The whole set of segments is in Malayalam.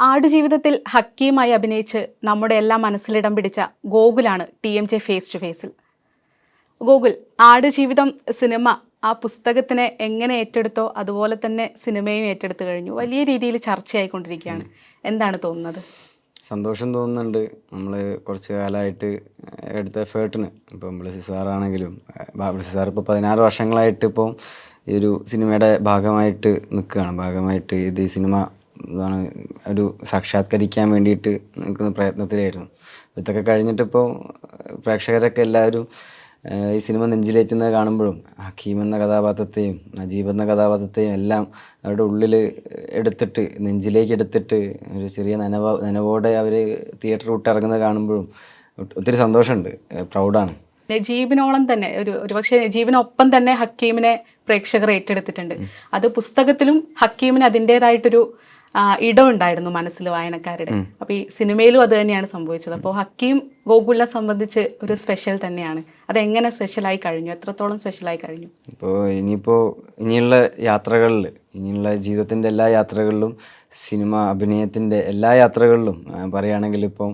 ആടുജീവിതത്തിൽ ഹക്കിയുമായി അഭിനയിച്ച് നമ്മുടെ എല്ലാം മനസ്സിലിടം പിടിച്ച ഗോകുലാണ് T M J face to ഫേസിൽ ഗോകുൽ ആടുജീവിതം സിനിമ ആ പുസ്തകത്തിനെ എങ്ങനെ ഏറ്റെടുത്തോ അതുപോലെ തന്നെ സിനിമയും ഏറ്റെടുത്തു കഴിഞ്ഞു. വലിയ രീതിയിൽ ചർച്ചയായിക്കൊണ്ടിരിക്കുകയാണ്. എന്താണ് തോന്നുന്നത്? സന്തോഷം തോന്നുന്നുണ്ട്. നമ്മൾ കുറച്ച് കാലമായിട്ട് എടുത്ത എഫേർട്ടിന്. ഇപ്പം ബ്ലസി സാറാണെങ്കിലും ബ്ലസി സാർ ഇപ്പോൾ പതിനാറ് വർഷങ്ങളായിട്ട് ഇപ്പം ഈ ഒരു സിനിമയുടെ ഭാഗമായിട്ട് നിൽക്കുകയാണ്. ഭാഗമായിട്ട് ഇത് ഈ സിനിമ എന്താണ് ഒരു സാക്ഷാത്കരിക്കാൻ വേണ്ടിയിട്ട് നിൽക്കുന്ന പ്രയത്നത്തിലായിരുന്നു. ഇതൊക്കെ കഴിഞ്ഞിട്ടിപ്പോൾ പ്രേക്ഷകരൊക്കെ എല്ലാവരും ഈ സിനിമ നെഞ്ചിലേറ്റുന്നത് കാണുമ്പോഴും ഹക്കീം എന്ന കഥാപാത്രത്തെയും നജീബ് എന്ന കഥാപാത്രത്തെയും എല്ലാം അവരുടെ ഉള്ളിൽ എടുത്തിട്ട് നെഞ്ചിലേക്ക് എടുത്തിട്ട് ഒരു ചെറിയ നനവ നനവോടെ അവർ തിയേറ്റർ വിട്ടിറങ്ങുന്നത് കാണുമ്പോഴും ഒത്തിരി സന്തോഷമുണ്ട്. പ്രൗഡാണ്. നജീബിനോളം തന്നെ ഒരു ഒരുപക്ഷെ നജീബിനൊപ്പം തന്നെ ഹക്കീമിനെ പ്രേക്ഷകർ ഏറ്റെടുത്തിട്ടുണ്ട്. അത് പുസ്തകത്തിലും ഹക്കീമിന് അതിന്റെതായിട്ടൊരു ഇടമുണ്ടായിരുന്നു മനസ്സിൽ വായനക്കാരുടെ. അപ്പൊ ഈ സിനിമയിലും അത് തന്നെയാണ് സംഭവിച്ചത്. അപ്പോൾ ഹക്കീം ഗോകുലിനെ സംബന്ധിച്ച് ഒരു സ്പെഷ്യൽ തന്നെയാണ്. അതെങ്ങനെ സ്പെഷ്യലായി കഴിഞ്ഞു? എത്രത്തോളം സ്പെഷ്യലായി കഴിഞ്ഞു? ഇപ്പോൾ ഇനിയിപ്പോൾ ഇനിയുള്ള യാത്രകളിൽ ഇനിയുള്ള ജീവിതത്തിന്റെ എല്ലാ യാത്രകളിലും സിനിമ അഭിനയത്തിന്റെ എല്ലാ യാത്രകളിലും പറയുകയാണെങ്കിൽ ഇപ്പം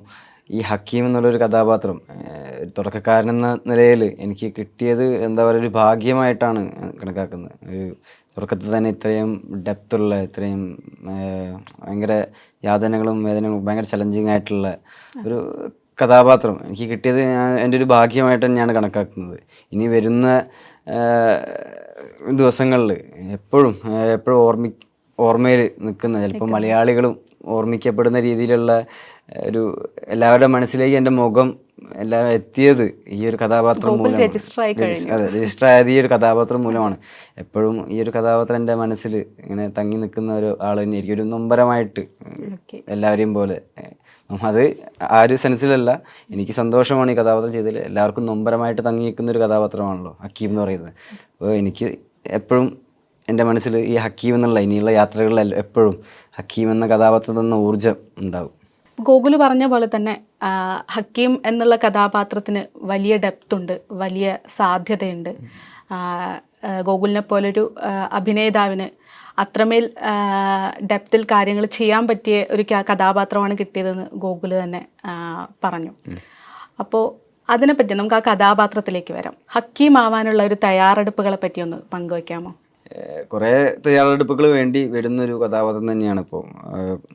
ഈ ഹക്കീം എന്നുള്ളൊരു കഥാപാത്രം തുടക്കക്കാരൻ എന്ന നിലയിൽ എനിക്ക് കിട്ടിയത് എന്താ പറയുക ഒരു ഭാഗ്യമായിട്ടാണ് കണക്കാക്കുന്നത്. ഒരു തുടക്കത്തിൽ തന്നെ ഇത്രയും ഡെപ്തുള്ള ഇത്രയും ഭയങ്കര യാതനകളും വേദനകളും ഭയങ്കര ചലഞ്ചിങ് ആയിട്ടുള്ള ഒരു കഥാപാത്രം. എനിക്ക് കിട്ടിയത് ഞാൻ എന്റെ ഒരു ഭാഗ്യമായിട്ട് തന്നെയാണ് കണക്കാക്കുന്നത്. ഇനി വരുന്ന ദിവസങ്ങളിൽ എപ്പോഴും എപ്പോഴും ഓർമ്മി ഓർമ്മയിൽ നിൽക്കുന്ന ചിലപ്പോൾ മലയാളികളും ഓർമ്മിക്കപ്പെടുന്ന രീതിയിലുള്ള ഒരു എല്ലാവരുടെ മനസ്സിലേക്ക് എന്റെ മുഖം എല്ലാവരും എത്തിയത് ഈ ഒരു കഥാപാത്രം മൂലം അതെ രജിസ്റ്റർ ആയത് ഈ ഒരു കഥാപാത്രം മൂലമാണ്. എപ്പോഴും ഈ ഒരു കഥാപാത്രം എന്റെ മനസ്സിൽ ഇങ്ങനെ തങ്ങി നിൽക്കുന്ന ഒരു ആൾ തന്നെയായിരിക്കും ഒരു നൊമ്പരമായിട്ട് എല്ലാവരെയും പോലെ അത് ആ ഒരു സെൻസിലല്ല എനിക്ക് സന്തോഷമാണ് ഈ കഥാപാത്രം ചെയ്തതിൽ. എല്ലാവർക്കും നൊമ്പരമായിട്ട് തങ്ങി നിൽക്കുന്ന ഒരു കഥാപാത്രമാണല്ലോ ഹക്കീം എന്ന് പറയുന്നത്. അപ്പോൾ എനിക്ക് എപ്പോഴും എന്റെ മനസ്സിൽ ഈ ഹക്കീം എന്നുള്ള ഇനിയുള്ള യാത്രകളിൽ എപ്പോഴും ഹക്കീം എന്ന കഥാപാത്രത്തിൽ നിന്ന് ഊർജം ഉണ്ടാവും. ഗോകുൽ പറഞ്ഞ പോലെ തന്നെ ഹക്കീം എന്നുള്ള കഥാപാത്രത്തിന് വലിയ ഡെപ്ത് ഉണ്ട് വലിയ സാധ്യതയുണ്ട്. ഗോകുലിനെ പോലൊരു അഭിനേതാവിന് അത്രമേൽ ഡെപ്തിൽ കാര്യങ്ങൾ ചെയ്യാൻ പറ്റിയ ഒരു കഥാപാത്രമാണ് കിട്ടിയതെന്ന് ഗോകുൽ തന്നെ പറഞ്ഞു. അപ്പോൾ അതിനെപ്പറ്റി നമുക്ക് ആ കഥാപാത്രത്തിലേക്ക് വരാം. ഹക്കീം ആവാനുള്ള ഒരു തയ്യാറെടുപ്പുകളെ പറ്റി ഒന്ന് പങ്കുവയ്ക്കാമോ കുറേ തയ്യാറെടുപ്പുകൾ വേണ്ടി വരുന്നൊരു കഥാപാത്രം തന്നെയാണ് ഇപ്പോൾ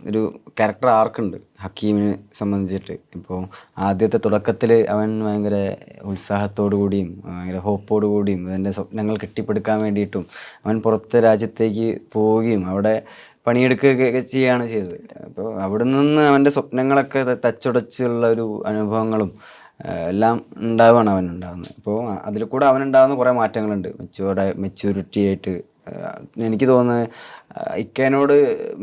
ഒരു ക്യാരക്ടർ ആർക്കുണ്ട് ഹക്കീമിനെ സംബന്ധിച്ചിട്ട്. ഇപ്പോൾ ആദ്യത്തെ തുടക്കത്തിൽ അവൻ ഭയങ്കര ഉത്സാഹത്തോടു കൂടിയും ഭയങ്കര ഹോപ്പോടു കൂടിയും അതിന്റെ സ്വപ്നങ്ങൾ കെട്ടിപ്പടുക്കാൻ വേണ്ടിയിട്ടും അവൻ പുറത്തെ രാജ്യത്തേക്ക് പോവുകയും അവിടെ പണിയെടുക്കുകയൊക്കെ ചെയ്യുകയാണ് ചെയ്തത്. അപ്പോൾ അവിടെ നിന്ന് അവന്റെ സ്വപ്നങ്ങളൊക്കെ തച്ചുടച്ചുള്ള ഒരു അനുഭവങ്ങളും എല്ലാം ഉണ്ടാവുകയാണ് അവൻ ഉണ്ടാകുന്നത് അപ്പോൾ അതിൽ കൂടെ അവനുണ്ടാകുന്ന കുറേ മാറ്റങ്ങളുണ്ട്. മെച്ചുവേർഡ് മെച്യൂരിറ്റി ആയിട്ട് എനിക്ക് തോന്നുന്നത് ഇക്കേനോട്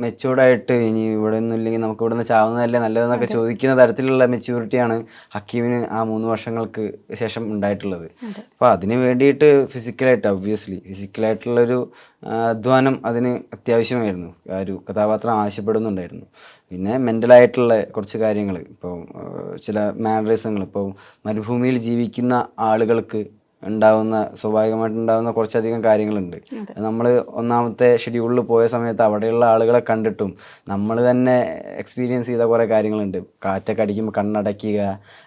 മെച്ചൂർഡായിട്ട് ഇനി ഇവിടെ ഒന്നും ഇല്ലെങ്കിൽ നമുക്ക് ഇവിടെ നിന്ന് ചാവുന്നതല്ലേ നല്ലതെന്നൊക്കെ ചോദിക്കുന്ന തരത്തിലുള്ള മെച്യൂരിറ്റിയാണ് ഹക്കീമിന് ആ മൂന്ന് വർഷങ്ങൾക്ക് ശേഷം ഉണ്ടായിട്ടുള്ളത്. അപ്പോൾ അതിന് വേണ്ടിയിട്ട് ഫിസിക്കലായിട്ട് ഒബ്വിയസ്ലി ഫിസിക്കലായിട്ടുള്ളൊരു അധ്വാനം അതിന് അത്യാവശ്യമായിരുന്നു. ആ ഒരു കഥാപാത്രം ആവശ്യപ്പെടുന്നുണ്ടായിരുന്നു. പിന്നെ മെന്റലായിട്ടുള്ള കുറച്ച് കാര്യങ്ങൾ ഇപ്പോൾ ചില മാനറിസങ്ങൾ ഇപ്പോൾ മരുഭൂമിയിൽ ജീവിക്കുന്ന ആളുകൾക്ക് ഉണ്ടാവുന്ന സ്വാഭാവികമായിട്ട് ഉണ്ടാകുന്ന കുറച്ചധികം കാര്യങ്ങളുണ്ട്. നമ്മൾ ഒന്നാമത്തെ ഷെഡ്യൂളിൽ പോയ സമയത്ത് അവിടെയുള്ള ആളുകളെ കണ്ടിട്ടും നമ്മൾ തന്നെ എക്സ്പീരിയൻസ് ചെയ്ത കുറേ കാര്യങ്ങളുണ്ട്. കാറ്റൊക്കെ അടിക്കുമ്പോൾ കണ്ണടയ്ക്കുക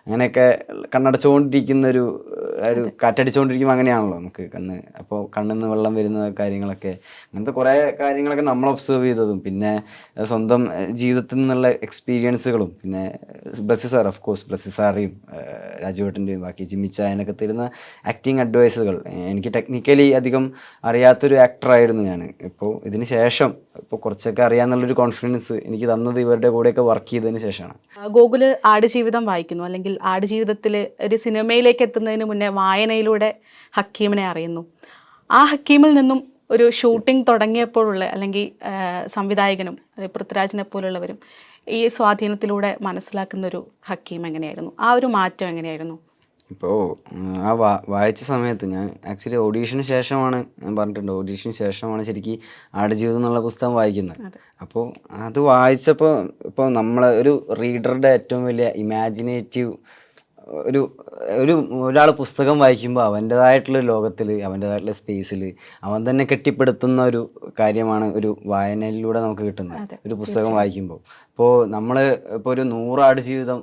അങ്ങനെയൊക്കെ കണ്ണടച്ചുകൊണ്ടിരിക്കുന്ന ഒരു ഒരു കാറ്റടിച്ചുകൊണ്ടിരിക്കുമ്പോൾ അങ്ങനെയാണല്ലോ നമുക്ക് കണ്ണ്. അപ്പോൾ കണ്ണിൽ നിന്ന് വെള്ളം വരുന്ന കാര്യങ്ങളൊക്കെ അങ്ങനത്തെ കുറേ കാര്യങ്ങളൊക്കെ നമ്മൾ ഒബ്സർവ് ചെയ്തതും. പിന്നെ സ്വന്തം ജീവിതത്തിൽ നിന്നുള്ള എക്സ്പീരിയൻസുകളും പിന്നെ Blessy sir of course Blessy സാറേയും രാജുവേട്ടന്റെയും ബാക്കി ജിമ്മിച്ചായനൊക്കെ തരുന്ന ആക്ടിങ് അഡ്വൈസുകൾ എനിക്ക് ടെക്നിക്കലി അധികം അറിയാത്തൊരു ആക്ടറായിരുന്നു ഞാൻ ഇപ്പോൾ ഇതിന് ശേഷം ഇപ്പോൾ കുറച്ചൊക്കെ അറിയാമെന്നുള്ളൊരു കോൺഫിഡൻസ് എനിക്ക് തന്നത് ഇവരുടെ കൂടെയൊക്കെ വർക്ക് ചെയ്തതിന് ശേഷമാണ്. ഗോകുൽ ആടുജീവിതം വായിക്കുന്നു. അല്ലെങ്കിൽ ആടുജീവിതത്തിൽ ഒരു സിനിമയിലേക്ക് എത്തുന്നതിന് മുന്നേ വായനയിലൂടെ ഹക്കീമിനെ അറിയുന്നു. ആ ഹക്കീമിൽ നിന്നും ഒരു ഷൂട്ടിംഗ് തുടങ്ങിയപ്പോഴുള്ള അല്ലെങ്കിൽ സംവിധായകനും പൃഥ്വിരാജിനെ പോലുള്ളവരും ഈ സ്വാധീനത്തിലൂടെ മനസ്സിലാക്കുന്ന ഒരു ഹക്കീം എങ്ങനെയായിരുന്നു? ആ ഒരു മാറ്റം എങ്ങനെയായിരുന്നു? ഇപ്പോൾ ആ വാ വായിച്ച സമയത്ത് ഞാൻ ആക്ച്വലി ഓഡീഷന് ശേഷമാണ് ഞാൻ പറഞ്ഞിട്ടുണ്ട്. ഓഡീഷന് ശേഷമാണ് ശരിക്കും ആടുജീവിതം എന്നുള്ള പുസ്തകം വായിക്കുന്നത്. അപ്പോൾ അത് വായിച്ചപ്പോൾ ഇപ്പോൾ നമ്മളെ ഒരു റീഡറുടെ ഏറ്റവും വലിയ ഇമാജിനേറ്റീവ് ഒരു ഒരു ഒരാൾ പുസ്തകം വായിക്കുമ്പോൾ അവന്റേതായിട്ടുള്ള ലോകത്തിൽ അവന്റേതായിട്ടുള്ള സ്പേസിൽ അവൻ തന്നെ കെട്ടിപ്പടുത്തുന്ന ഒരു കാര്യമാണ് ഒരു വായനയിലൂടെ നമുക്ക് കിട്ടുന്നത്. ഒരു പുസ്തകം വായിക്കുമ്പോൾ ഇപ്പോൾ നമ്മൾ ഇപ്പോൾ ഒരു നൂറാട് ജീവിതം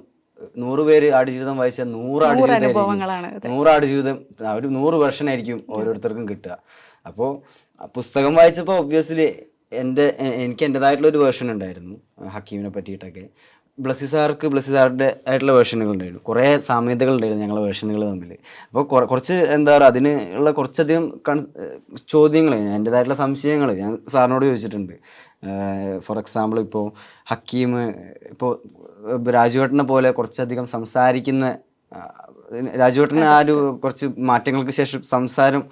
നൂറ് പേര് ആടുജീവിതം വായിച്ച നൂറ് ആടുജീവിതം നൂറ് ആടുജീവിതം ജീവിതം ഒരു നൂറ് വെർഷൻ ആയിരിക്കും ഓരോരുത്തർക്കും കിട്ടുക. അപ്പോൾ പുസ്തകം വായിച്ചപ്പോൾ ഒബ്വിയസ്ലി എന്റെ എനിക്ക് എന്റെതായിട്ടുള്ള ഒരു വേർഷൻ ഉണ്ടായിരുന്നു ഹക്കീമിനെ പറ്റിയിട്ടൊക്കെ. ബ്ലസ്സി സാർക്ക് ബ്ലസ്സി സാറിന്റെ ആയിട്ടുള്ള വേർഷനുകൾ ഉണ്ടായിരുന്നു. കുറേ സാമ്യതകൾ ഉണ്ടായിരുന്നു ഞങ്ങളുടെ വേർഷനുകൾ തമ്മിൽ. അപ്പോൾ കുറച്ച് എന്താ പറയുക അതിന് ഉള്ള കുറച്ചധികം കൺ ചോദ്യങ്ങൾ എന്റെതായിട്ടുള്ള സംശയങ്ങൾ ഞാൻ സാറിനോട് ചോദിച്ചിട്ടുണ്ട്. ഫോർ എക്സാമ്പിൾ ഇപ്പോൾ ഹക്കീം ഇപ്പോൾ രാജുവേട്ടനെ പോലെ കുറച്ചധികം സംസാരിക്കുന്ന രാജുവേട്ടന് ആ ഒരു കുറച്ച് മാറ്റങ്ങൾക്ക് ശേഷം സംസാരം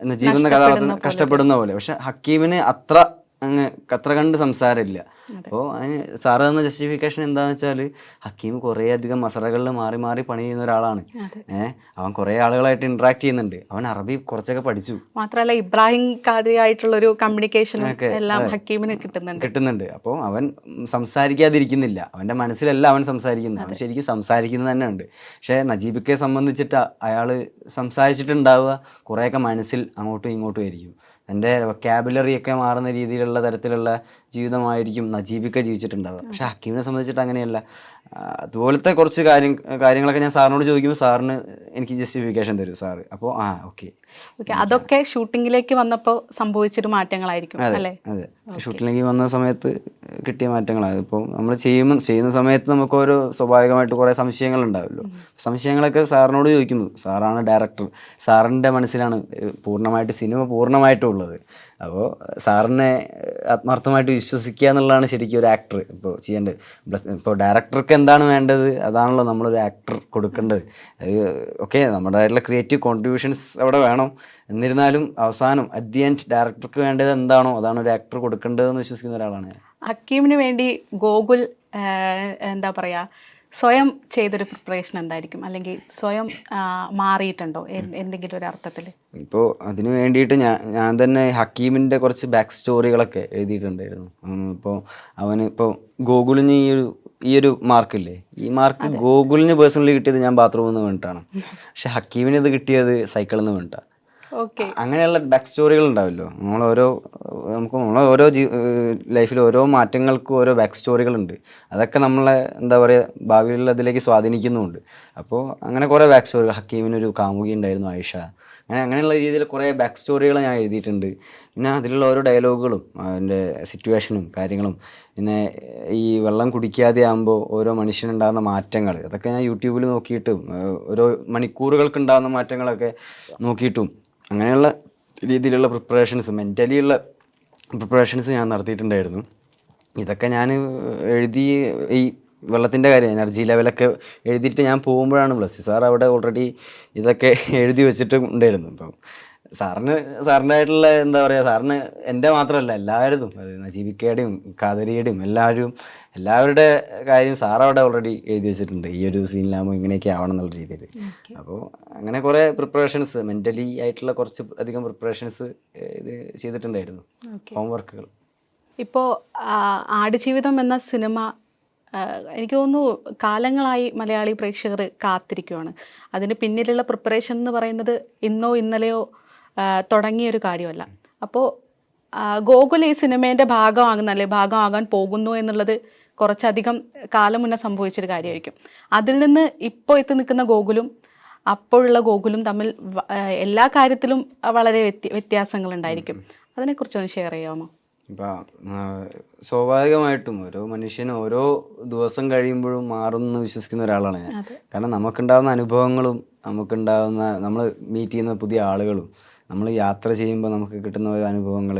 എന്ന ജീവന കഥാപാത്രം കഷ്ടപ്പെടുന്ന പോലെ. പക്ഷെ ഹക്കീമിന് അത്ര അങ്ങ് അത്ര കണ്ട് സംസാരമില്ല. അപ്പോൾ അതിന് സാറ് തന്ന ജസ്റ്റിഫിക്കേഷൻ എന്താണെന്ന് വെച്ചാൽ ഹക്കീം കുറേ അധികം മസറകളിൽ മാറി മാറി പണി ചെയ്യുന്ന ഒരാളാണ്. ഏഹ് അവൻ കുറേ ആളുകളായിട്ട് ഇന്ററാക്ട് ചെയ്യുന്നുണ്ട്. അവൻ അറബി കുറച്ചൊക്കെ പഠിച്ചു. മാത്രമല്ല ഇബ്രാഹിം ഖാദി ആയിട്ടുള്ള ഒരു കമ്മ്യൂണിക്കേഷൻ എല്ലാം ഹക്കീമിന് കിട്ടുന്നുണ്ട്. കിട്ടുന്നുണ്ട്. അപ്പോൾ അവൻ സംസാരിക്കാതിരിക്കുന്നില്ല. അവന്റെ മനസ്സിലല്ല അവൻ സംസാരിക്കുന്നത്. അവൻ ശരിക്കും സംസാരിക്കുന്നത് തന്നെ ഉണ്ട്. പക്ഷേ നജീബിക്കെ സംബന്ധിച്ചിട്ട് അയാൾ സംസാരിച്ചിട്ടുണ്ടാവുക കുറേയൊക്കെ മനസ്സിൽ അങ്ങോട്ടും ഇങ്ങോട്ടും ആയിരിക്കും. എന്റെ വൊക്കാബുലറി ഒക്കെ മാറുന്ന രീതിയിലുള്ള തരത്തിലുള്ള ജീവിതമായിരിക്കും നജീബിക്ക ജീവിച്ചിട്ടുണ്ടാവുക. പക്ഷെ ഹക്കീമിനെ സംബന്ധിച്ചിട്ട് അങ്ങനെയല്ല. അതുപോലത്തെ കുറച്ച് കാര്യം കാര്യങ്ങളൊക്കെ ഞാൻ സാറിനോട് ചോദിക്കുമ്പോൾ സാറിന് എനിക്ക് ജസ്റ്റിഫിക്കേഷൻ തരും സാറ്. അപ്പോൾ ആ ഓക്കെ ഓക്കെ അതൊക്കെ ഷൂട്ടിങ്ങിലേക്ക് വന്നപ്പോൾ സംഭവിച്ചൊരു മാറ്റങ്ങളായിരിക്കും അല്ലേ? അതെ. ഷൂട്ടിലേക്ക് വന്ന സമയത്ത് കിട്ടിയ മാറ്റങ്ങളാണ്. ഇപ്പോൾ നമ്മൾ ചെയ്യുമ്പോൾ ചെയ്യുന്ന സമയത്ത് നമുക്ക് ഓരോ സ്വാഭാവികമായിട്ട് കുറേ സംശയങ്ങൾ ഉണ്ടാവുമല്ലോ സംശയങ്ങളൊക്കെ സാറിനോട് ചോദിക്കുന്നു. സാറാണ് ഡയറക്ടർ. സാറിന്റെ മനസ്സിലാണ് പൂർണമായിട്ട് സിനിമ പൂർണമായിട്ടും ഉള്ളത് അപ്പോൾ സാറിനെ ആത്മാർത്ഥമായിട്ട് വിശ്വസിക്കുക എന്നുള്ളതാണ് ശരിക്കും ഒരു ആക്ടർ ഇപ്പോൾ ചെയ്യേണ്ടത്. പ്ലസ് ഇപ്പോൾ ഡയറക്ടർക്ക് എന്താണ് വേണ്ടത്? അതാണല്ലോ നമ്മളൊരു ആക്ടർ കൊടുക്കേണ്ടത്. അത് ഓക്കെ നമ്മുടേതായിട്ടുള്ള ക്രിയേറ്റീവ് കോൺട്രിബ്യൂഷൻസ് അവിടെ വേണം. എന്നിരുന്നാലും അവസാനം അറ്റ് ദി എൻഡ് ഡയറക്ടർക്ക് വേണ്ടത് എന്താണോ അതാണ് ഒരു ആക്ടർ കൊടുക്കേണ്ടതെന്ന് വിശ്വസിക്കുന്ന ഒരാളാണ് അക്കീമിന് വേണ്ടി ഗോകുൽ എന്താ പറയുക സ്വയം ചെയ്തൊരു പ്രിപ്പറേഷൻ എന്തായിരിക്കും? അല്ലെങ്കിൽ സ്വയം മാറിയിട്ടുണ്ടോ? എന്തെങ്കിലും ഒരു അർത്ഥത്തിൽ ഇപ്പോൾ അതിനു വേണ്ടിയിട്ട് ഞാൻ ഞാൻ തന്നെ ഹക്കീമിന്റെ കുറച്ച് ബാക്ക് സ്റ്റോറികളൊക്കെ എഴുതിയിട്ടുണ്ടായിരുന്നു. ഇപ്പോൾ അവന് ഇപ്പോൾ ഗോകുലിന് ഈ ഒരു ഈ ഒരു മാർക്കില്ലേ ഈ മാർക്ക് ഗോകുലിന് പേഴ്സണലി കിട്ടിയത് ഞാൻ ബാത്റൂമിൽ നിന്ന് വേണ്ടിയിട്ടാണ് പക്ഷെ ഹക്കീമിന് ഇത് കിട്ടിയത് സൈക്കിളിൽ നിന്ന് വേണ്ടിയിട്ടാണ് അങ്ങനെയുള്ള ബാക്ക് സ്റ്റോറികൾ ഉണ്ടാവല്ലോ. നമ്മൾ ഓരോ നമുക്ക് നമ്മളെ ഓരോ ലൈഫിൽ ഓരോ മാറ്റങ്ങൾക്കും ഓരോ ബാക്ക് സ്റ്റോറികളുണ്ട് അതൊക്കെ നമ്മളെ എന്താ പറയുക ഭാവിയിൽ അതിലേക്ക് സ്വാധീനിക്കുന്നുമുണ്ട്. അപ്പോൾ അങ്ങനെ കുറേ ബാക്ക് സ്റ്റോറികൾ ഹക്കീമിനൊരു കാമുകി ഉണ്ടായിരുന്നു ആയിഷ. അങ്ങനെ അങ്ങനെയുള്ള രീതിയിൽ കുറേ ബാക്ക് സ്റ്റോറികൾ ഞാൻ എഴുതിയിട്ടുണ്ട്. പിന്നെ അതിലുള്ള ഓരോ ഡയലോഗുകളും അതിന്റെ സിറ്റുവേഷനും കാര്യങ്ങളും. പിന്നെ ഈ വെള്ളം കുടിക്കാതെ ആകുമ്പോൾ ഓരോ മനുഷ്യനുണ്ടാകുന്ന മാറ്റങ്ങൾ. അതൊക്കെ ഞാൻ യൂട്യൂബിൽ നോക്കിയിട്ടും ഓരോ മണിക്കൂറുകൾക്ക് ഉണ്ടാകുന്ന മാറ്റങ്ങളൊക്കെ നോക്കിയിട്ടും അങ്ങനെയുള്ള രീതിയിലുള്ള പ്രിപ്പറേഷൻസ് മെന്റലിയുള്ള പ്രിപ്പറേഷൻസ് ഞാൻ നടത്തിയിട്ടുണ്ടായിരുന്നു. ഇതൊക്കെ ഞാൻ എഴുതി ഈ വെള്ളത്തിന്റെ കാര്യം എനർജി ലെവലൊക്കെ എഴുതിയിട്ട് ഞാൻ പോകുമ്പോഴാണ് ബ്ലസ്സി സാർ അവിടെ ഓൾറെഡി ഇതൊക്കെ എഴുതി വെച്ചിട്ട് ഉണ്ടായിരുന്നു. അപ്പം സാറിന് സാറിന്റെതായിട്ടുള്ള എന്താ പറയുക സാറിന് എന്റെ മാത്രമല്ല എല്ലാവരും അത് നജീബിക്കയുടെയും കാതരിയുടെയും എല്ലാവരും എല്ലാവരുടെ കാര്യം സാർ അവിടെ ഓൾറെഡി എഴുതി വെച്ചിട്ടുണ്ട്. ഈ ഒരു സീനിലാകുമ്പോൾ ഇങ്ങനെയൊക്കെ ആവണം എന്നുള്ള രീതിയിൽ അപ്പോൾ അങ്ങനെ കുറേ പ്രിപ്പറേഷൻസ് മെന്റലി ആയിട്ടുള്ള കുറച്ച് അധികം പ്രിപ്പറേഷൻസ് ഇത് ചെയ്തിട്ടുണ്ടായിരുന്നു. ഹോംവർക്കുകൾ ഇപ്പോൾ ആടുജീവിതം എന്ന സിനിമ എനിക്ക് തോന്നുന്നു കാലങ്ങളായി മലയാളി പ്രേക്ഷകർ കാത്തിരിക്കുകയാണ് അതിന് പിന്നിലുള്ള പ്രിപ്പറേഷൻ എന്ന് പറയുന്നത് ഇന്നോ ഇന്നലെയോ തുടങ്ങിയൊരു കാര്യമല്ല. അപ്പോൾ ഗോകുൽ ഈ സിനിമേന്റെ ഭാഗമാകുന്ന അല്ലെ ഭാഗമാകാൻ പോകുന്നു എന്നുള്ളത് കുറച്ചധികം കാലം മുന്നേ സംഭവിച്ചൊരു കാര്യമായിരിക്കും. അതിൽ നിന്ന് ഇപ്പോൾ എത്തി നിൽക്കുന്ന ഗോകുലും അപ്പോഴുള്ള ഗോകുലും തമ്മിൽ എല്ലാ കാര്യത്തിലും വളരെ വ്യത്യ വ്യത്യാസങ്ങളുണ്ടായിരിക്കും. അതിനെക്കുറിച്ചൊന്ന് ഷെയർ ചെയ്യാമോ? ഇപ്പം സ്വാഭാവികമായിട്ടും ഓരോ മനുഷ്യൻ ഓരോ ദിവസം കഴിയുമ്പോഴും മാറുമെന്ന് വിശ്വസിക്കുന്ന ഒരാളാണ് ഞാൻ. കാരണം നമുക്കുണ്ടാകുന്ന അനുഭവങ്ങളും നമുക്കുണ്ടാകുന്ന നമ്മൾ മീറ്റ് ചെയ്യുന്ന പുതിയ ആളുകളും നമ്മൾ യാത്ര ചെയ്യുമ്പോൾ നമുക്ക് കിട്ടുന്ന ഓരോ അനുഭവങ്ങൾ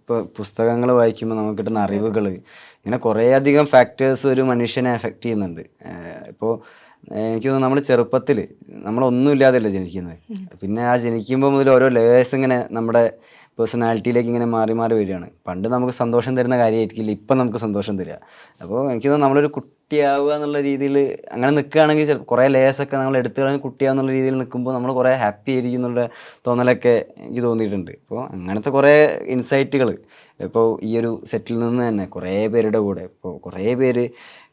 ഇപ്പോൾ പുസ്തകങ്ങൾ വായിക്കുമ്പോൾ നമുക്ക് കിട്ടുന്ന അറിവുകൾ ഇങ്ങനെ കുറേയധികം ഫാക്ടേഴ്സ് ഒരു മനുഷ്യനെ എഫക്റ്റ് ചെയ്യുന്നുണ്ട്. ഇപ്പോൾ എനിക്ക് തോന്നുന്നു നമ്മൾ ചെറുപ്പത്തിൽ നമ്മളൊന്നും ഇല്ലാതെയല്ല ജനിക്കുന്നത് പിന്നെ ആ ജനിക്കുമ്പോൾ മുതൽ ഓരോ ലേയേഴ്സ് ഇങ്ങനെ നമ്മുടെ പേഴ്സണാലിറ്റിയിലേക്ക് ഇങ്ങനെ മാറി മാറി വരികയാണ്. പണ്ട് നമുക്ക് സന്തോഷം തരുന്ന കാര്യമായിരിക്കില്ല ഇപ്പം നമുക്ക് സന്തോഷം തരിക. അപ്പോൾ എനിക്ക് തോന്നുന്നു നമ്മളൊരു കുട്ടിയാവുക എന്നുള്ള രീതിയിൽ അങ്ങനെ നിൽക്കുകയാണെങ്കിൽ ചിലപ്പോൾ കുറേ ലേസൊക്കെ നമ്മൾ എടുത്തു കളഞ്ഞ് കുട്ടിയാവുക എന്നുള്ള രീതിയിൽ നിൽക്കുമ്പോൾ നമ്മൾ കുറേ ഹാപ്പി ആയിരിക്കും എന്നുള്ള തോന്നലൊക്കെ എനിക്ക് തോന്നിയിട്ടുണ്ട്. അപ്പോൾ അങ്ങനത്തെ കുറേ ഇൻസൈറ്റുകൾ ഇപ്പോൾ ഈ ഒരു സെറ്റിൽ നിന്ന് തന്നെ കുറേ പേരുടെ കൂടെ ഇപ്പോൾ കുറേ പേര്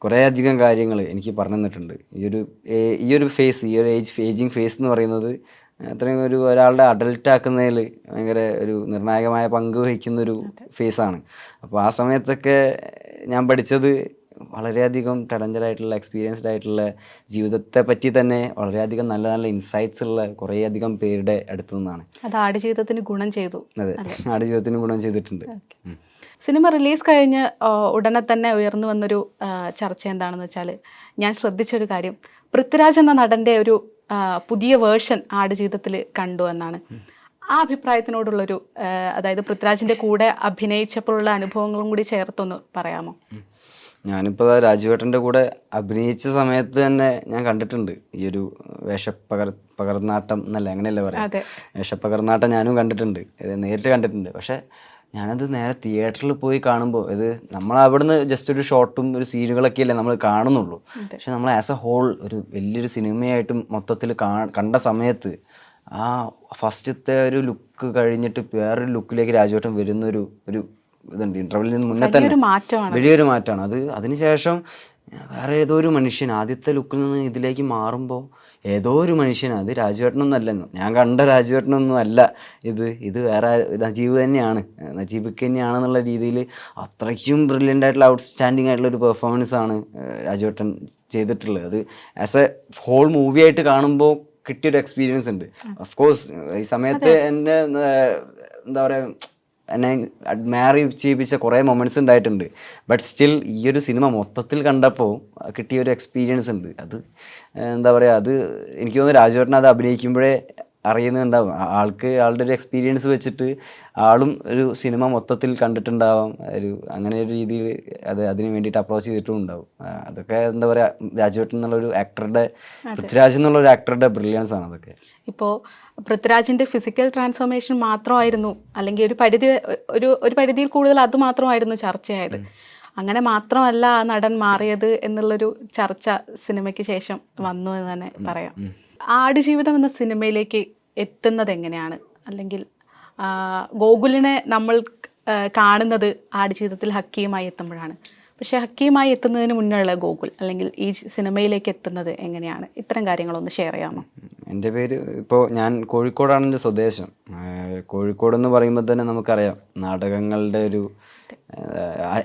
കുറേ അധികം കാര്യങ്ങൾ എനിക്ക് പറഞ്ഞു തന്നിട്ടുണ്ട്. ഈ ഒരു ഈ ഒരു ഫേസ് ഈ ഒരു ഏജ് ഏജിങ് ഫേസ് എന്ന് പറയുന്നത് അത്രയും ഒരു ഒരാളുടെ അഡൽട്ട് ആക്കുന്നതിൽ ഭയങ്കര ഒരു നിർണായകമായ പങ്ക് വഹിക്കുന്നൊരു ഫേസാണ് അപ്പോൾ ആ സമയത്തൊക്കെ ഞാൻ പഠിച്ചത് വളരെയധികം ടാലന്റഡ് ആയിട്ടുള്ള എക്സ്പീരിയൻസ്ഡ് ആയിട്ടുള്ള ജീവിതത്തെ പറ്റി തന്നെ വളരെയധികം നല്ല നല്ല ഇൻസൈറ്റ്സ് ഉള്ള കുറേയധികം പേരുടെ അടുത്തു നിന്നാണ്. അത് ആടുജീവിതത്തിന് ഗുണം ചെയ്തു. അതെ ആടുജീവിതത്തിന് ഗുണം ചെയ്തിട്ടുണ്ട്. സിനിമ റിലീസ് കഴിഞ്ഞ് ഉടനെ തന്നെ ഉയർന്നു വന്നൊരു ചർച്ച എന്താണെന്ന് വെച്ചാൽ ഞാൻ ശ്രദ്ധിച്ചൊരു കാര്യം. പൃഥ്വിരാജ് എന്ന നടന്റെ ഒരു പുതിയ വേർഷൻ ആടുജീവിതത്തിൽ കണ്ടു എന്നാണ്. ആ അഭിപ്രായത്തിനോടുള്ളൊരു അതായത് പൃഥ്വിരാജിന്റെ കൂടെ അഭിനയിച്ചപ്പോഴുള്ള അനുഭവങ്ങളും കൂടി ചേർത്തൊന്ന് പറയാമോ? ഞാനിപ്പോൾ രാജുവേട്ടന്റെ കൂടെ അഭിനയിച്ച സമയത്ത് തന്നെ ഞാൻ കണ്ടിട്ടുണ്ട്. ഈ ഒരു വേഷപ്പകർ പകർന്നാട്ടം എന്നല്ല അങ്ങനെയല്ലേ പറയാം. വേഷപ്പകർന്നാട്ടം ഞാനും കണ്ടിട്ടുണ്ട്. നേരിട്ട് കണ്ടിട്ടുണ്ട്. പക്ഷേ ഞാനത് നേരെ തിയേറ്ററിൽ പോയി കാണുമ്പോൾ ഇത് നമ്മൾ അവിടുന്ന് ജസ്റ്റ് ഒരു ഷോർട്ടും ഒരു സീനുകളൊക്കെ അല്ലേ നമ്മൾ കാണുന്നുള്ളൂ. പക്ഷെ നമ്മൾ ആസ് എ ഹോൾ ഒരു വലിയൊരു സിനിമയായിട്ടും മൊത്തത്തിൽ കണ്ട സമയത്ത് ആ ഫസ്റ്റത്തെ ഒരു ലുക്ക് കഴിഞ്ഞിട്ട് വേറൊരു ലുക്കിലേക്ക് രാജുവേട്ടൻ വരുന്ന ഒരു ഒരു ഇതുണ്ട്. ഇന്റർവെല്ലിൽ നിന്ന് മുന്നേ തന്നെ. വലിയൊരു മാറ്റമാണ്. അത് അതിനുശേഷം വേറെ ഏതോ ഒരു മനുഷ്യൻ ആദ്യത്തെ ലുക്കിൽ നിന്ന് ഇതിലേക്ക് മാറുമ്പോൾ ഏതോ ഒരു മനുഷ്യൻ അത് രാജുവേട്ടനൊന്നല്ലെന്ന്. ഞാൻ കണ്ട രാജുവേട്ടനൊന്നും അല്ല ഇത്. ഇത് വേറെ നജീബ് തന്നെയാണ്. നജീബിക്ക് തന്നെയാണെന്നുള്ള രീതിയിൽ അത്രയ്ക്കും ബ്രില്യന്റ് ആയിട്ടുള്ള ഔട്ട്സ്റ്റാൻഡിങ് ആയിട്ടുള്ള ഒരു പെർഫോമൻസ് ആണ് രാജുവേട്ടൻ ചെയ്തിട്ടുള്ളത്. അത് ആസ് എ ഹോൾ മൂവി ആയിട്ട് കാണുമ്പോൾ കിട്ടിയൊരു എക്സ്പീരിയൻസ് ഉണ്ട്. ഓഫ് കോഴ്സ് ഈ സമയത്ത് എന്റെ എന്താ പറയുക എന്നെ അഡ്മയർ ചെയ്യിപ്പിച്ച കുറേ മൊമെന്റ്സ് ഉണ്ടായിട്ടുണ്ട്. ബട്ട് സ്റ്റിൽ ഈ ഒരു സിനിമ മൊത്തത്തിൽ കണ്ടപ്പോൾ കിട്ടിയ ഒരു എക്സ്പീരിയൻസ് ഉണ്ട്. അത് എന്താ പറയുക അത് എനിക്ക് തോന്നുന്നു രാജുവേട്ടൻ അത് അഭിനയിക്കുമ്പോഴേ അറിയുന്നുണ്ടാവും ആൾക്ക് ആളുടെ ഒരു എക്സ്പീരിയൻസ് വെച്ചിട്ട് ആളും ഒരു സിനിമ മൊത്തത്തിൽ കണ്ടിട്ടുണ്ടാവാം. ഒരു അങ്ങനെ ഒരു രീതിയിൽ അത് അതിന് വേണ്ടിയിട്ട് അപ്രോച്ച് ചെയ്തിട്ടും ഉണ്ടാവും. അതൊക്കെ എന്താ പറയുക രാജുവേട്ടൻ എന്നുള്ള ഒരു ആക്ടറുടെ പൃഥ്വിരാജ് എന്നുള്ള ഒരു ആക്ടറുടെ ബ്രില്യൻസ് ആണ് അതൊക്കെ. ഇപ്പോൾ പൃഥ്വിരാജിന്റെ ഫിസിക്കൽ ട്രാൻസ്ഫോർമേഷൻ മാത്രമായിരുന്നു. അല്ലെങ്കിൽ ഒരു പരിധി ഒരു ഒരു പരിധിയിൽ കൂടുതൽ അത് മാത്രമായിരുന്നു ചർച്ചയായത്. അങ്ങനെ മാത്രമല്ല ആ നടൻ മാറിയത് എന്നുള്ളൊരു ചർച്ച സിനിമയ്ക്ക് ശേഷം വന്നു എന്ന് തന്നെ പറയാം. ആടുജീവിതം എന്ന സിനിമയിലേക്ക് എത്തുന്നത് എങ്ങനെയാണ്? അല്ലെങ്കിൽ ഗോകുലിനെ നമ്മൾ കാണുന്നത് ആടുജീവിതത്തിൽ ഹക്കിയുമായി എത്തുമ്പോഴാണ്. പക്ഷേ ഹക്കീമായി എത്തുന്നതിന് മുന്നേ ഗോകുൽ അല്ലെങ്കിൽ ഈ സിനിമയിലേക്ക് എത്തുന്നത് എങ്ങനെയാണ്? ഇത്തരം കാര്യങ്ങളൊന്ന് ഷെയർ ചെയ്യാമോ? എന്റെ പേര് ഇപ്പോൾ ഞാൻ കോഴിക്കോടാണ് എന്റെ സ്വദേശം. കോഴിക്കോട് എന്ന് പറയുമ്പോൾ തന്നെ നമുക്കറിയാം നാടകങ്ങളുടെ ഒരു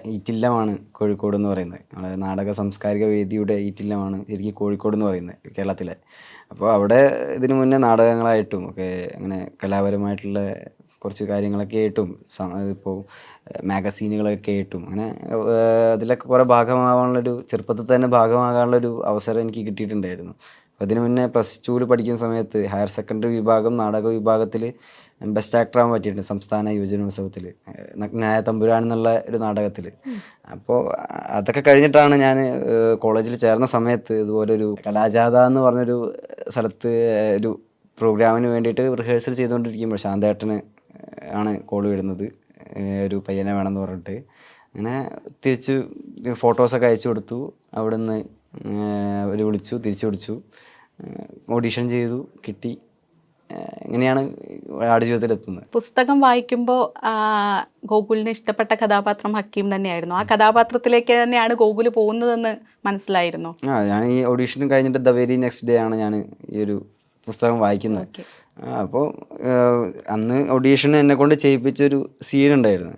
ഈറ്റില്ലമാണ് കോഴിക്കോട് എന്ന് പറയുന്നത് നാടക സാംസ്കാരിക വേദിയുടെ ഈറ്റില്ലമാണ് ശരിക്കും കോഴിക്കോട് എന്ന് പറയുന്നത് കേരളത്തിലെ. അപ്പോൾ അവിടെ ഇതിനു മുന്നേ നാടകങ്ങളായിട്ടും ഒക്കെ അങ്ങനെ കലാപരമായിട്ടുള്ള കുറച്ച് കാര്യങ്ങളൊക്കെ ആയിട്ടും ഇപ്പോൾ മാഗസീനുകളൊക്കെ ആയിട്ടും അങ്ങനെ അതിലൊക്കെ കുറേ ഭാഗമാവാനുള്ളൊരു ചെറുപ്പത്തിൽ തന്നെ ഭാഗമാകാനുള്ളൊരു അവസരം എനിക്ക് കിട്ടിയിട്ടുണ്ടായിരുന്നു. അപ്പോൾ അതിന് മുന്നേ പ്ലസ് ടുവിൽ പഠിക്കുന്ന സമയത്ത് ഹയർ സെക്കൻഡറി വിഭാഗം നാടക വിഭാഗത്തിൽ ബെസ്റ്റ് ആക്ടർ ആവാൻ പറ്റിയിട്ടുണ്ട് സംസ്ഥാന യുവജനോത്സവത്തിൽ നഗ്നായ തമ്പുരാൻ എന്നുള്ള ഒരു നാടകത്തിൽ അപ്പോൾ അതൊക്കെ കഴിഞ്ഞിട്ടാണ് ഞാൻ കോളേജിൽ ചേർന്ന സമയത്ത് ഇതുപോലൊരു കലാജാഥ എന്ന് പറഞ്ഞൊരു സ്ഥലത്ത് ഒരു പ്രോഗ്രാമിന് വേണ്ടിയിട്ട് റിഹേഴ്സൽ ചെയ്തുകൊണ്ടിരിക്കുമ്പോൾ ശാന്തേട്ടന് ആണ് കോൾ വരുന്നത് ഒരു പയ്യനെ വേണമെന്ന് പറഞ്ഞിട്ട്. അങ്ങനെ തിരിച്ച് ഫോട്ടോസൊക്കെ അയച്ചു കൊടുത്തു. അവിടുന്ന് അവർ വിളിച്ചു തിരിച്ചു വിളിച്ചു. ഓഡീഷൻ ചെയ്തു കിട്ടി. ഇങ്ങനെയാണ് ആടുജീവിതത്തിലെത്തുന്നത് പുസ്തകം വായിക്കുമ്പോൾ ഗോകുലിന് ഇഷ്ടപ്പെട്ട കഥാപാത്രം ഹക്കീം തന്നെയായിരുന്നു. ആ കഥാപാത്രത്തിലേക്ക് തന്നെയാണ് ഗോകുൽ പോകുന്നതെന്ന് മനസ്സിലായിരുന്നു. ആ ഞാൻ ഈ ഓഡീഷൻ കഴിഞ്ഞിട്ട് ദ വെരി നെക്സ്റ്റ് ഡേ ആണ് ഞാൻ ഈ ഒരു പുസ്തകം വായിക്കുന്നത്. അപ്പോൾ അന്ന് ഒഡീഷന് എന്നെ കൊണ്ട് ചെയ്യിപ്പിച്ചൊരു സീൻ ഉണ്ടായിരുന്നു.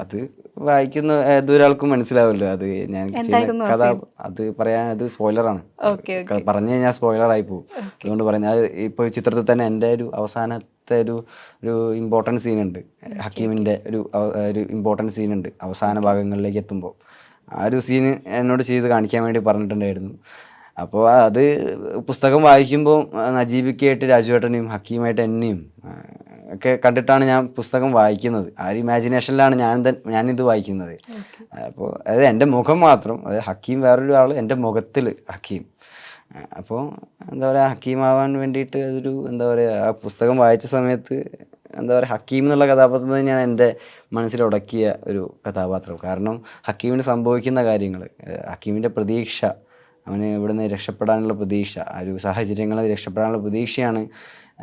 അത് വായിക്കുന്ന ഏതൊരാൾക്കും മനസ്സിലാവുമല്ലോ അത് ഞാൻ കഥ അത് പറയാൻ അത് സ്പോയിലറാണ് പറഞ്ഞു കഴിഞ്ഞാൽ സ്പോയിലറായി പോകും. അതുകൊണ്ട് പറയുന്നത് അത് ഇപ്പോൾ ചിത്രത്തിൽ തന്നെ എന്റെ ഒരു അവസാനത്തെ ഒരു ഒരു ഇമ്പോർട്ടന്റ് സീനുണ്ട് ഹക്കീമിന്റെ ഒരു ഒരു ഇമ്പോർട്ടന്റ് സീനുണ്ട് അവസാന ഭാഗങ്ങളിലേക്ക് എത്തുമ്പോൾ. ആ ഒരു സീന് എന്നോട് ചെയ്ത് കാണിക്കാൻ വേണ്ടി പറഞ്ഞിട്ടുണ്ടായിരുന്നു. അപ്പോൾ അത് പുസ്തകം വായിക്കുമ്പോൾ നജീബിക്കായിട്ട് രാജുവേട്ടനെയും ഹക്കീമായിട്ട് എന്നെയും ഒക്കെ കണ്ടിട്ടാണ് ഞാൻ പുസ്തകം വായിക്കുന്നത്. ആ ഒരു ഇമാജിനേഷനിലാണ് ഞാൻ ഞാനിത് വായിക്കുന്നത്. അപ്പോൾ അത് എന്റെ മുഖം മാത്രം അതായത് ഹക്കീം വേറൊരു ആൾ എന്റെ മുഖത്തിൽ ഹക്കീം. അപ്പോൾ എന്താ പറയുക ഹക്കീമാവാൻ വേണ്ടിയിട്ട് അതൊരു എന്താ പറയുക ആ പുസ്തകം വായിച്ച സമയത്ത് എന്താ പറയുക ഹക്കീം എന്നുള്ള കഥാപാത്രം തന്നെയാണ് എന്റെ മനസ്സിൽ ഉടക്കിയ ഒരു കഥാപാത്രം. കാരണം ഹക്കീമിന് സംഭവിക്കുന്ന കാര്യങ്ങൾ ഹക്കീമിന്റെ പ്രതീക്ഷ അവന് ഇവിടുന്ന് രക്ഷപ്പെടാനുള്ള പ്രതീക്ഷ. ആ ഒരു സാഹചര്യങ്ങളിൽ രക്ഷപ്പെടാനുള്ള പ്രതീക്ഷയാണ്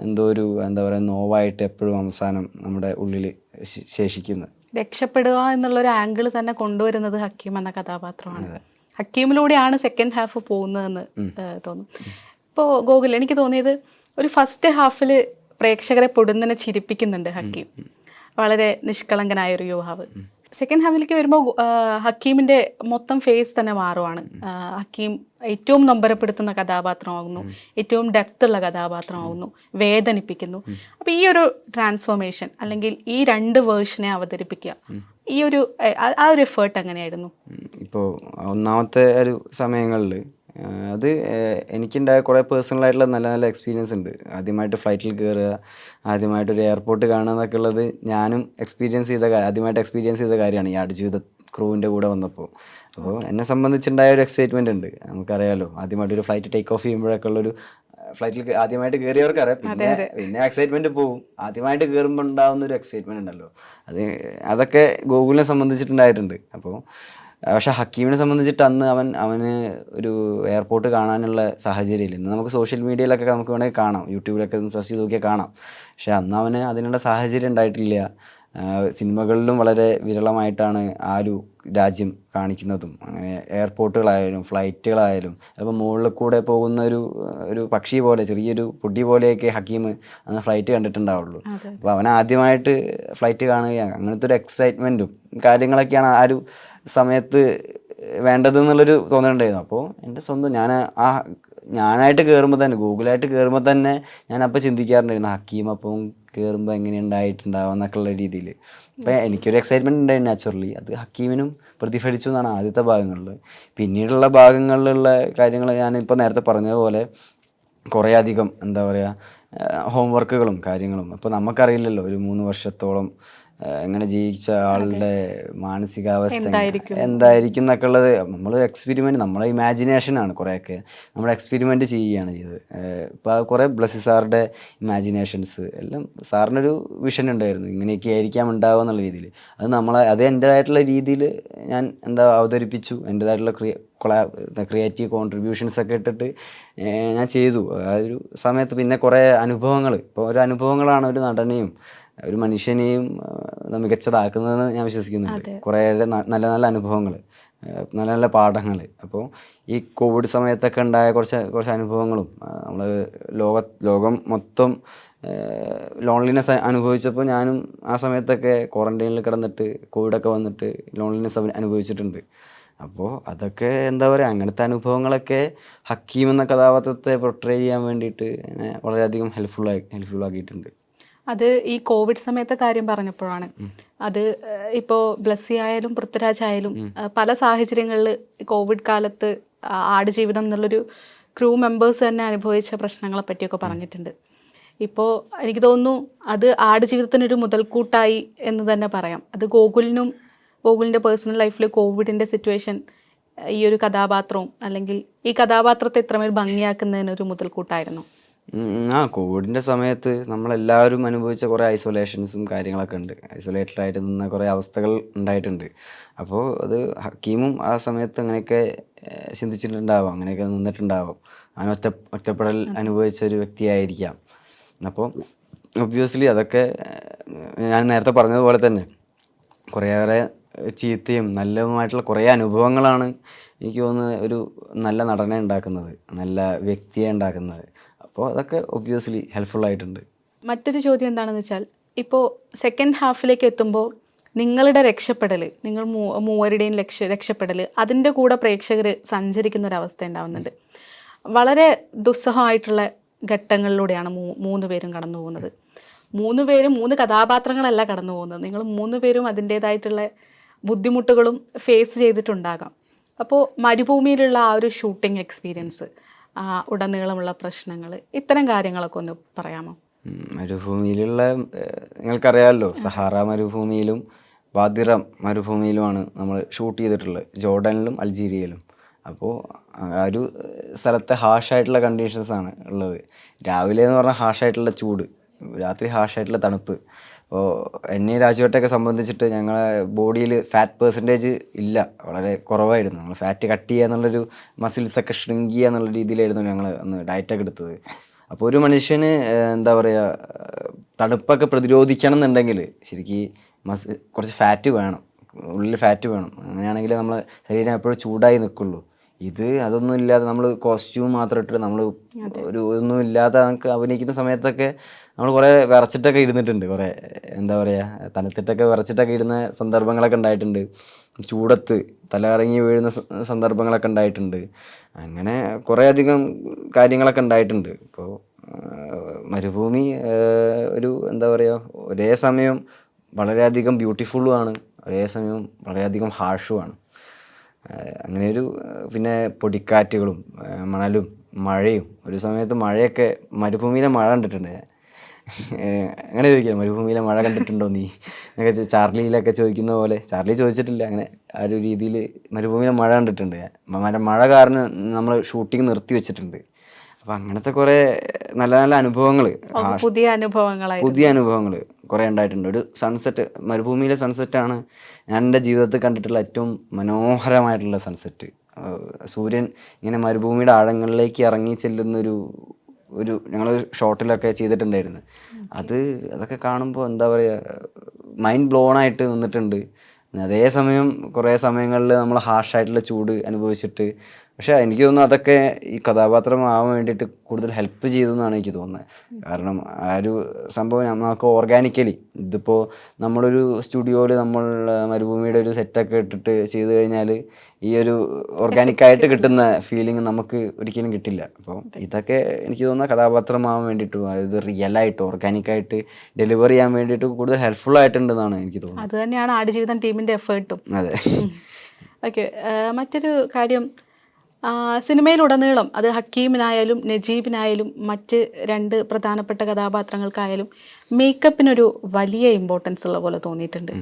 എന്തോ ഒരു എന്താ പറയുക നോവായിട്ട് എപ്പോഴും അവസാനം നമ്മുടെ ഉള്ളിൽ ശേഷിക്കുന്നത്. രക്ഷപ്പെടുക എന്നുള്ളൊരു ആംഗിൾ തന്നെ കൊണ്ടുവരുന്നത് ഹക്കീം എന്ന കഥാപാത്രമാണ്. ഹക്കീമിലൂടെയാണ് സെക്കൻഡ് ഹാഫ് പോകുന്നതെന്ന് തോന്നുന്നു തോന്നും. ഇപ്പോൾ ഗോകുൽ എനിക്ക് തോന്നിയത് ഒരു ഫസ്റ്റ് ഹാഫിൽ പ്രേക്ഷകരെ പൊടുന്നനെ ചിരിപ്പിക്കുന്നുണ്ട് ഹക്കീം. വളരെ നിഷ്കളങ്കനായ ഒരു യുവാവ് സെക്കൻഡ് ഹാഫിലേക്ക് വരുമ്പോൾ ഹക്കീമിന്റെ മൊത്തം ഫേസ് തന്നെ മാറുവാണ്. ഹക്കീം ഏറ്റവും നൊമ്പരപ്പെടുത്തുന്ന കഥാപാത്രമാകുന്നു. ഏറ്റവും ഡെപ്ത് ഉള്ള കഥാപാത്രമാകുന്നു. വേദനിപ്പിക്കുന്നു. അപ്പോൾ ഈ ഒരു ട്രാൻസ്ഫോർമേഷൻ അല്ലെങ്കിൽ ഈ രണ്ട് വേർഷനെ അവതരിപ്പിക്കുക. ഈ ഒരു ആ- ഒരു എഫേർട്ട് എങ്ങനെയായിരുന്നു? ഇപ്പോൾ ഒന്നാമത്തെ ഒരു സമയങ്ങളിൽ അത് എനിക്കുണ്ടായ കുറേ പേഴ്സണൽ ആയിട്ടുള്ള നല്ല നല്ല എക്സ്പീരിയൻസ് ഉണ്ട്. ആദ്യമായിട്ട് ഫ്ലൈറ്റിൽ കയറുക ആദ്യമായിട്ട് ഒരു എയർപോർട്ട് കാണുക എന്നൊക്കെ ഉള്ളത് ഞാനും എക്സ്പീരിയൻസ് ചെയ്ത കാര്യം ആദ്യമായിട്ട് എക്സ്പീരിയൻസ് ചെയ്ത കാര്യമാണ് ഈ ആടുജീവിത ക്രൂവിന്റെ കൂടെ വന്നപ്പോൾ. അപ്പോൾ എന്നെ സംബന്ധിച്ചുണ്ടായ ഒരു എക്സൈറ്റ്മെന്റ് ഉണ്ട് നമുക്കറിയാലോ. ആദ്യമായിട്ട് ഒരു ഫ്ലൈറ്റ് ടേക്ക് ഓഫ് ചെയ്യുമ്പോഴൊക്കെ ഉള്ളൊരു ഫ്ലൈറ്റിൽ ആദ്യമായിട്ട് കയറിയവർക്കറിയാം പിന്നെ പിന്നെ എക്സൈറ്റ്മെന്റ് പോകും ആദ്യമായിട്ട് കയറുമ്പോൾ ഉണ്ടാകുന്ന ഒരു എക്സൈറ്റ്മെന്റ് ഉണ്ടല്ലോ. അത് അതൊക്കെ ഗൂഗിളിനെ സംബന്ധിച്ചിട്ടുണ്ടായിട്ടുണ്ട്. അപ്പോൾ പക്ഷെ ഹക്കീമിനെ സംബന്ധിച്ചിട്ട് അന്ന് അവൻ അവന് ഒരു എയർപോർട്ട് കാണാനുള്ള സാഹചര്യമില്ല. ഇന്ന് നമുക്ക് സോഷ്യൽ മീഡിയയിലൊക്കെ നമുക്ക് വേണമെങ്കിൽ കാണാം. യൂട്യൂബിലൊക്കെ സെർച്ച് ചെയ്ത് നോക്കിയാൽ കാണാം. പക്ഷെ അന്ന് അവന് അതിനുള്ള സാഹചര്യം ഉണ്ടായിട്ടില്ല. സിനിമകളിലും വളരെ വിരളമായിട്ടാണ് ആ ഒരു രാജ്യം കാണിക്കുന്നതും. അങ്ങനെ എയർപോർട്ടുകളായാലും ഫ്ലൈറ്റുകളായാലും അപ്പോൾ മുകളിൽ കൂടെ പോകുന്ന ഒരു ഒരു പക്ഷി പോലെ ചെറിയൊരു പൊടി പോലെയൊക്കെ ഹക്കീം അന്ന് ഫ്ലൈറ്റ് കണ്ടിട്ടുണ്ടാവുള്ളൂ. അപ്പോൾ അവൻ ആദ്യമായിട്ട് ഫ്ലൈറ്റ് കാണുകയാണ്. അങ്ങനത്തെ ഒരു എക്സൈറ്റ്മെന്റും കാര്യങ്ങളൊക്കെയാണ് ആ ഒരു സമയത്ത് വേണ്ടത് എന്നുള്ളൊരു തോന്നലുണ്ടായിരുന്നു. അപ്പോൾ എന്റെ സ്വന്തം ഞാൻ ആ ഞാനായിട്ട് കയറുമ്പോൾ തന്നെ ഗൂഗിളായിട്ട് കയറുമ്പോൾ തന്നെ ഞാൻ അപ്പോൾ ചിന്തിക്കാറുണ്ടായിരുന്നു ഹക്കീം അപ്പം കയറുമ്പോൾ എങ്ങനെ ഉണ്ടായിട്ടുണ്ടാവുക എന്നൊക്കെ ഉള്ള രീതിയിൽ അപ്പം എനിക്കൊരു എക്സൈറ്റ്മെന്റ് ഉണ്ടായിരുന്നു നാച്ചുറലി അത് ഹക്കീമിനും പ്രതിഫലിച്ചു എന്നാണ് ആദ്യത്തെ ഭാഗങ്ങളിൽ പിന്നീടുള്ള ഭാഗങ്ങളിലുള്ള കാര്യങ്ങൾ ഞാനിപ്പോൾ നേരത്തെ പറഞ്ഞതുപോലെ കുറേ അധികം എന്താ പറയുക ഹോംവർക്കുകളും കാര്യങ്ങളും. അപ്പോൾ നമുക്കറിയില്ലല്ലോ ഒരു മൂന്ന് വർഷത്തോളം എങ്ങനെ ജീവിച്ച ആളുടെ മാനസികാവസ്ഥ എന്തായിരിക്കും? എന്നൊക്കെ ഉള്ളത്. നമ്മൾ എക്സ്പെരിമെന്റ് നമ്മളെ ഇമാജിനേഷനാണ് കുറേയൊക്കെ. നമ്മൾ എക്സ്പെരിമെന്റ് ചെയ്യുകയാണ് ചെയ്തത്. ഇപ്പോൾ കുറേ ബ്ലസ്സി സാറിന്റെ ഇമാജിനേഷൻസ് എല്ലാം സാറിനൊരു വിഷൻ ഉണ്ടായിരുന്നു. ഇങ്ങനെയൊക്കെ ആയിരിക്കാം ഉണ്ടാവുക എന്നുള്ള രീതിയിൽ അത് നമ്മളെ അത് എന്റേതായിട്ടുള്ള രീതിയിൽ ഞാൻ എന്താ അവതരിപ്പിച്ചു. എന്റേതായിട്ടുള്ള ക്രിയ കൊളാ ക്രിയേറ്റീവ് കോൺട്രിബ്യൂഷൻസ് ഒക്കെ ഇട്ടിട്ട് ഞാൻ ചെയ്തു. ആ ഒരു സമയത്ത് പിന്നെ കുറേ അനുഭവങ്ങൾ ഇപ്പോൾ ഒരു അനുഭവങ്ങളാണ് ഒരു നടനെയും ഒരു മനുഷ്യനെയും മികച്ചതാക്കുന്നതെന്ന് ഞാൻ വിശ്വസിക്കുന്നുണ്ട്. കുറേ നല്ല നല്ല അനുഭവങ്ങൾ നല്ല നല്ല പാഠങ്ങൾ അപ്പോൾ ഈ കോവിഡ് സമയത്തൊക്കെ ഉണ്ടായ കുറച്ച് കുറച്ച് അനുഭവങ്ങളും നമ്മൾ ലോക ലോകം മൊത്തം ലോൺലിനെസ് അനുഭവിച്ചപ്പോൾ ഞാനും ആ സമയത്തൊക്കെ ക്വാറന്റൈനിൽ കിടന്നിട്ട് കോവിഡൊക്കെ വന്നിട്ട് ലോൺലിനെസ് അനുഭവിച്ചിട്ടുണ്ട്. അപ്പോൾ അതൊക്കെ എന്താ പറയുക അങ്ങനത്തെ അനുഭവങ്ങളൊക്കെ ഹക്കീം എന്ന കഥാപാത്രത്തെ പ്രൊട്രേ ചെയ്യാൻ വേണ്ടിയിട്ട് വളരെയധികം ഹെൽപ്ഫുൾ ഹെൽപ്ഫുൾ ആക്കിയിട്ടുണ്ട്. അത് ഈ കോവിഡ് സമയത്തെ കാര്യം പറഞ്ഞപ്പോഴാണ്. അത് ഇപ്പോൾ ഇപ്പോ ബ്ലസ്സി ആയാലും പൃഥ്വിരാജ് ആയാലും പല സാഹചര്യങ്ങളിൽ കോവിഡ് കാലത്ത് ആടുജീവിതം എന്നുള്ളൊരു ക്രൂ മെമ്പേഴ്സ് തന്നെ അനുഭവിച്ച പ്രശ്നങ്ങളെ പറ്റിയൊക്കെ പറഞ്ഞിട്ടുണ്ട്. ഇപ്പോൾ എനിക്ക് തോന്നുന്നു അത് ആടുജീവിതത്തിനൊരു മുതൽക്കൂട്ടായി എന്ന് തന്നെ പറയാം. അത് ഗോകുലിനും ഗോകുലിന്റെ പേഴ്സണൽ ലൈഫിൽ കോവിഡിന്റെ സിറ്റുവേഷൻ ഈ ഒരു കഥാപാത്രവും അല്ലെങ്കിൽ ഈ കഥാപാത്രത്തെ ഇത്രമേൽ ഭംഗിയാക്കുന്നതിനൊരു മുതൽക്കൂട്ടായിരുന്നു. ഉം, ആ കോവിഡിന്റെ സമയത്ത് നമ്മളെല്ലാവരും അനുഭവിച്ച കുറേ ഐസൊലേഷൻസും കാര്യങ്ങളൊക്കെ ഉണ്ട്. ഐസൊലേറ്റഡ് ആയിട്ട് നിന്ന കുറേ അവസ്ഥകൾ ഉണ്ടായിട്ടുണ്ട്. അപ്പോൾ അത് ഹക്കീമും ആ സമയത്ത് അങ്ങനെയൊക്കെ ഏഹ്, ചിന്തിച്ചിട്ടുണ്ടാവാം. അങ്ങനെയൊക്കെ നിന്നിട്ടുണ്ടാവാം. അങ്ങനെ ഒറ്റ ഒറ്റപ്പെടൽ അനുഭവിച്ച ഒരു വ്യക്തിയായിരിക്കാം. അപ്പോൾ ഒബ്വിയസ്ലി അതൊക്കെ ഏഹ്, ഞാൻ നേരത്തെ പറഞ്ഞതുപോലെ തന്നെ കുറേയേറെ ചീത്തയും നല്ലതുമായിട്ടുള്ള കുറേ അനുഭവങ്ങളാണ് എനിക്ക് തോന്നുന്നത് ഒരു നല്ല നടനെ ഉണ്ടാക്കുന്നത്. നല്ല വ്യക്തിയെ ഉണ്ടാക്കുന്നത്. അപ്പോൾ അതൊക്കെ ഒബ്വിയസ്ലി ഹെൽപ്ഫുൾ ആയിട്ടുണ്ട്. മറ്റൊരു ചോദ്യം എന്താണെന്ന് വെച്ചാൽ ഇപ്പോൾ സെക്കൻഡ് ഹാഫിലേക്ക് എത്തുമ്പോൾ നിങ്ങളുടെ രക്ഷപ്പെടൽ നിങ്ങൾ മൂ മൂവരുടെയും ലക്ഷ രക്ഷപ്പെടൽ അതിന്റെ കൂടെ പ്രേക്ഷകർ സഞ്ചരിക്കുന്ന ഒരു അവസ്ഥ ഉണ്ടാവുന്നുണ്ട്. വളരെ ദുസ്സഹമായിട്ടുള്ള ഘട്ടങ്ങളിലൂടെയാണ് മൂ മൂന്ന് പേരും കടന്നു പോകുന്നത്. മൂന്ന് പേരും മൂന്ന് കഥാപാത്രങ്ങളല്ല കടന്നു പോകുന്നത്. നിങ്ങൾ മൂന്ന് പേരും അതിന്റേതായിട്ടുള്ള ബുദ്ധിമുട്ടുകളും ഫേസ് ചെയ്തിട്ടുണ്ടാകാം. അപ്പോൾ മരുഭൂമിയിലുള്ള ആ ഒരു ഷൂട്ടിംഗ് എക്സ്പീരിയൻസ് ഉടനീളമുള്ള പ്രശ്നങ്ങൾ ഇത്തരം കാര്യങ്ങളൊക്കെ ഒന്ന് പറയാമോ? മരുഭൂമിയിലുള്ള നിങ്ങൾക്കറിയാമല്ലോ സഹാറ മരുഭൂമിയിലും വാദിറം മരുഭൂമിയിലുമാണ് നമ്മൾ ഷൂട്ട് ചെയ്തിട്ടുള്ളത്. ജോർഡനിലും അൾജീരിയയിലും. അപ്പോൾ ആ ഒരു സ്ഥലത്തെ ഹാഷായിട്ടുള്ള കണ്ടീഷൻസാണ് ഉള്ളത്. രാവിലെ എന്ന് പറഞ്ഞാൽ ഹാഷായിട്ടുള്ള ചൂട് രാത്രി ഹാഷായിട്ടുള്ള തണുപ്പ്. അപ്പോൾ എന്നെ രാജുവേട്ടൊക്കെ സംബന്ധിച്ചിട്ട് ഞങ്ങളെ ബോഡിയിൽ ഫാറ്റ് പെർസെന്റേജ് ഇല്ല. വളരെ കുറവായിരുന്നു. നമ്മൾ ഫാറ്റ് കട്ട് ചെയ്യുക എന്നുള്ളൊരു മസിൽസൊക്കെ ഷ്രിങ്ക് ചെയ്യുക എന്നുള്ള രീതിയിലായിരുന്നു ഞങ്ങൾ അന്ന് ഡയറ്റൊക്കെ എടുത്തത്. അപ്പോൾ ഒരു മനുഷ്യന് എന്താ പറയുക തണുപ്പൊക്കെ പ്രതിരോധിക്കണം എന്നുണ്ടെങ്കിൽ ശരിക്കും മസ് കുറച്ച് ഫാറ്റ് വേണം. ഉള്ളിൽ ഫാറ്റ് വേണം. അങ്ങനെയാണെങ്കിൽ നമ്മൾ ശരീരം എപ്പോഴും ചൂടായി നിൽക്കുള്ളൂ ഇത് അതൊന്നും ഇല്ലാതെ നമ്മൾ കോസ്റ്റ്യൂം മാത്രം ഇട്ടിട്ട് നമ്മൾ ഒരു ഒന്നും ഇല്ലാതെ നമുക്ക് അഭിനയിക്കുന്ന സമയത്തൊക്കെ നമ്മൾ കുറേ വിറച്ചിട്ടൊക്കെ ഇരുന്നിട്ടുണ്ട് കുറേ എന്താ പറയുക തണുത്തിട്ടൊക്കെ വിറച്ചിട്ടൊക്കെ ഇരുന്ന സന്ദർഭങ്ങളൊക്കെ ഉണ്ടായിട്ടുണ്ട്. ചൂടത്ത് തല ഇറങ്ങി വീഴുന്ന സന്ദർഭങ്ങളൊക്കെ ഉണ്ടായിട്ടുണ്ട്. അങ്ങനെ കുറേ അധികം കാര്യങ്ങളൊക്കെ ഉണ്ടായിട്ടുണ്ട്. ഇപ്പോൾ മരുഭൂമി ഒരു എന്താ പറയുക ഒരേ സമയം വളരെയധികം ബ്യൂട്ടിഫുള്ളുമാണ് ഒരേ സമയം വളരെയധികം ഹാർഷുമാണ് ആഹ് അങ്ങനെ ഒരു പിന്നെ പൊടിക്കാറ്റുകളും മണലും മഴയും ഒരു സമയത്ത് മഴയൊക്കെ മരുഭൂമിയിലെ മഴ കണ്ടിട്ടുണ്ട്. ഞാൻ അങ്ങനെ ചോദിക്കാം മരുഭൂമിയിലെ മഴ കണ്ടിട്ടുണ്ടോ നീ? എന്നൊക്കെ ചാർലിയിലൊക്കെ ചോദിക്കുന്ന പോലെ. ചാർലി ചോദിച്ചിട്ടില്ല അങ്ങനെ ആ ഒരു രീതിയിൽ മരുഭൂമിയിലെ മഴ കണ്ടിട്ടുണ്ട്. ഞാൻ മഴ കാരണം നമ്മൾ ഷൂട്ടിംഗ് നിർത്തി വെച്ചിട്ടുണ്ട്. അപ്പം അങ്ങനത്തെ കുറേ നല്ല നല്ല അനുഭവങ്ങൾ പുതിയ അനുഭവങ്ങളായി പുതിയ അനുഭവങ്ങൾ കുറേ ഉണ്ടായിട്ടുണ്ട്. ഒരു സൺസെറ്റ് മരുഭൂമിയിലെ സൺസെറ്റാണ് ഞാൻ എന്റെ ജീവിതത്തിൽ കണ്ടിട്ടുള്ള ഏറ്റവും മനോഹരമായിട്ടുള്ള സൺസെറ്റ് സൂര്യൻ ഇങ്ങനെ മരുഭൂമിയുടെ ആഴങ്ങളിലേക്ക് ഇറങ്ങി ചെല്ലുന്നൊരു ഒരു ഞങ്ങൾ ഷോട്ടിലൊക്കെ ചെയ്തിട്ടുണ്ടായിരുന്നു. അത് അതൊക്കെ കാണുമ്പോൾ എന്താ പറയുക മൈൻഡ് ബ്ലോൺ ആയിട്ട് നിന്നിട്ടുണ്ട്. അതേസമയം കുറേ സമയങ്ങളിൽ നമ്മൾ ഹാർഷായിട്ടുള്ള ചൂട് അനുഭവിച്ചിട്ട് പക്ഷേ എനിക്ക് തോന്നുന്നു അതൊക്കെ ഈ കഥാപാത്രമാവാൻ വേണ്ടിയിട്ട് കൂടുതൽ ഹെൽപ്പ് ചെയ്തു എന്നാണ് എനിക്ക് തോന്നുന്നത്. കാരണം ആ ഒരു സംഭവം നമുക്ക് ഓർഗാനിക്കലി ഇതിപ്പോൾ നമ്മളൊരു സ്റ്റുഡിയോയിൽ നമ്മൾ മരുഭൂമിയുടെ ഒരു സെറ്റൊക്കെ ഇട്ടിട്ട് ചെയ്തു കഴിഞ്ഞാൽ ഈ ഒരു ഓർഗാനിക്കായിട്ട് കിട്ടുന്ന ഫീലിംഗ് നമുക്ക് ഒരിക്കലും കിട്ടില്ല. അപ്പോൾ ഇതൊക്കെ എനിക്ക് തോന്നുന്ന കഥാപാത്രമാവാൻ വേണ്ടിയിട്ടും അതായത് റിയലായിട്ട് ഓർഗാനിക്കായിട്ട് ഡെലിവർ ചെയ്യാൻ വേണ്ടിയിട്ട് കൂടുതൽ ഹെൽപ്ഫുൾ ആയിട്ടുണ്ടെന്നാണ് എനിക്ക് തോന്നുന്നത്. അത് തന്നെയാണ് ആടുജീവിതം ടീമിന്റെ എഫേർട്ടും അതെ. ഓക്കെ മറ്റൊരു കാര്യം സിനിമയിലുടനീളം അത് ഹക്കീമിനായാലും നജീബിനായാലും മറ്റ് രണ്ട് പ്രധാനപ്പെട്ട കഥാപാത്രങ്ങൾക്കായാലും മേക്കപ്പിനൊരു വലിയ ഇമ്പോർട്ടൻസ് ഉള്ള പോലെ തോന്നിയിട്ടുണ്ട്.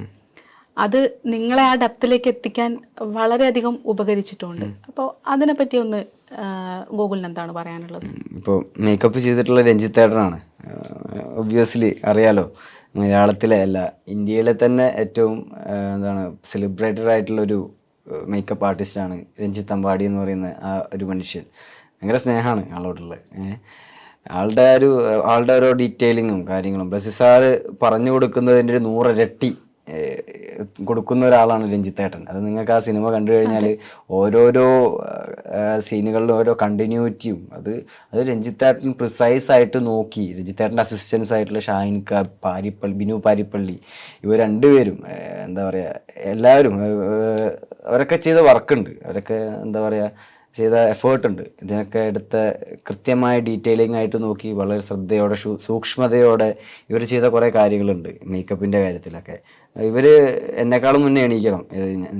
അത് നിങ്ങളെ ആ ഡെപ്തിലേക്ക് എത്തിക്കാൻ വളരെയധികം ഉപകരിച്ചിട്ടുണ്ട്. അപ്പോൾ അതിനെപ്പറ്റി ഒന്ന് ഗൂഗിളിന് ഗോകുലിന് എന്താണ് പറയാനുള്ളത്? ഇപ്പോൾ മേക്കപ്പ് ചെയ്തിട്ടുള്ള രഞ്ജിത്തേട്ടനാണ് ഒബ്വിയസ്ലി അറിയാലോ മലയാളത്തിലെ അല്ല ഇന്ത്യയിലെ തന്നെ ഏറ്റവും എന്താണ് സെലിബ്രേറ്റഡ് ആയിട്ടുള്ളൊരു മേക്കപ്പ് ആർട്ടിസ്റ്റാണ് രഞ്ജിത്ത് അമ്പാടി എന്ന് പറയുന്ന ആ ഒരു മനുഷ്യൻ. ഭയങ്കര സ്നേഹമാണ് ആളോടുള്ളത് ആളുടെ ഒരു ആളുടെ ഓരോ ഡീറ്റെയിലിങ്ങും കാര്യങ്ങളും. ബ്ലസി സാറ് പറഞ്ഞു കൊടുക്കുന്നതിന്റെ ഒരു നൂറിരട്ടി കൊടുക്കുന്ന ഒരാളാണ് രഞ്ജിത്തേട്ടൻ. അത് നിങ്ങൾക്ക് ആ സിനിമ കണ്ടു കഴിഞ്ഞാൽ ഓരോരോ സീനുകളിലും ഓരോ കണ്ടിന്യൂറ്റിയും അത് അത് രഞ്ജിത്തേട്ടൻ പ്രിസൈസ് ആയിട്ട് നോക്കി. രഞ്ജിത്തേട്ടന്റെ അസിസ്റ്റൻസ് ആയിട്ടുള്ള ഷാഹിൻ ക പാരിപ്പള്ളി ബിനു പാരിപ്പള്ളി ഇവർ രണ്ടുപേരും എന്താ പറയുക എല്ലാവരും അവരൊക്കെ ചെയ്ത വർക്കുണ്ട് അവരൊക്കെ എന്താ പറയുക ചെയ്ത എഫേർട്ട് ഉണ്ട്. ഇതിനൊക്കെ എടുത്ത കൃത്യമായ ഡീറ്റെയിലിംഗ് ആയിട്ട് നോക്കി വളരെ ശ്രദ്ധയോടെ സൂക്ഷ്മതയോടെ ഇവർ ചെയ്ത കുറേ കാര്യങ്ങളുണ്ട്. മേക്കപ്പിന്റെ കാര്യത്തിലൊക്കെ. ഇവർ എന്നെക്കാളും മുന്നേ എണീക്കണം.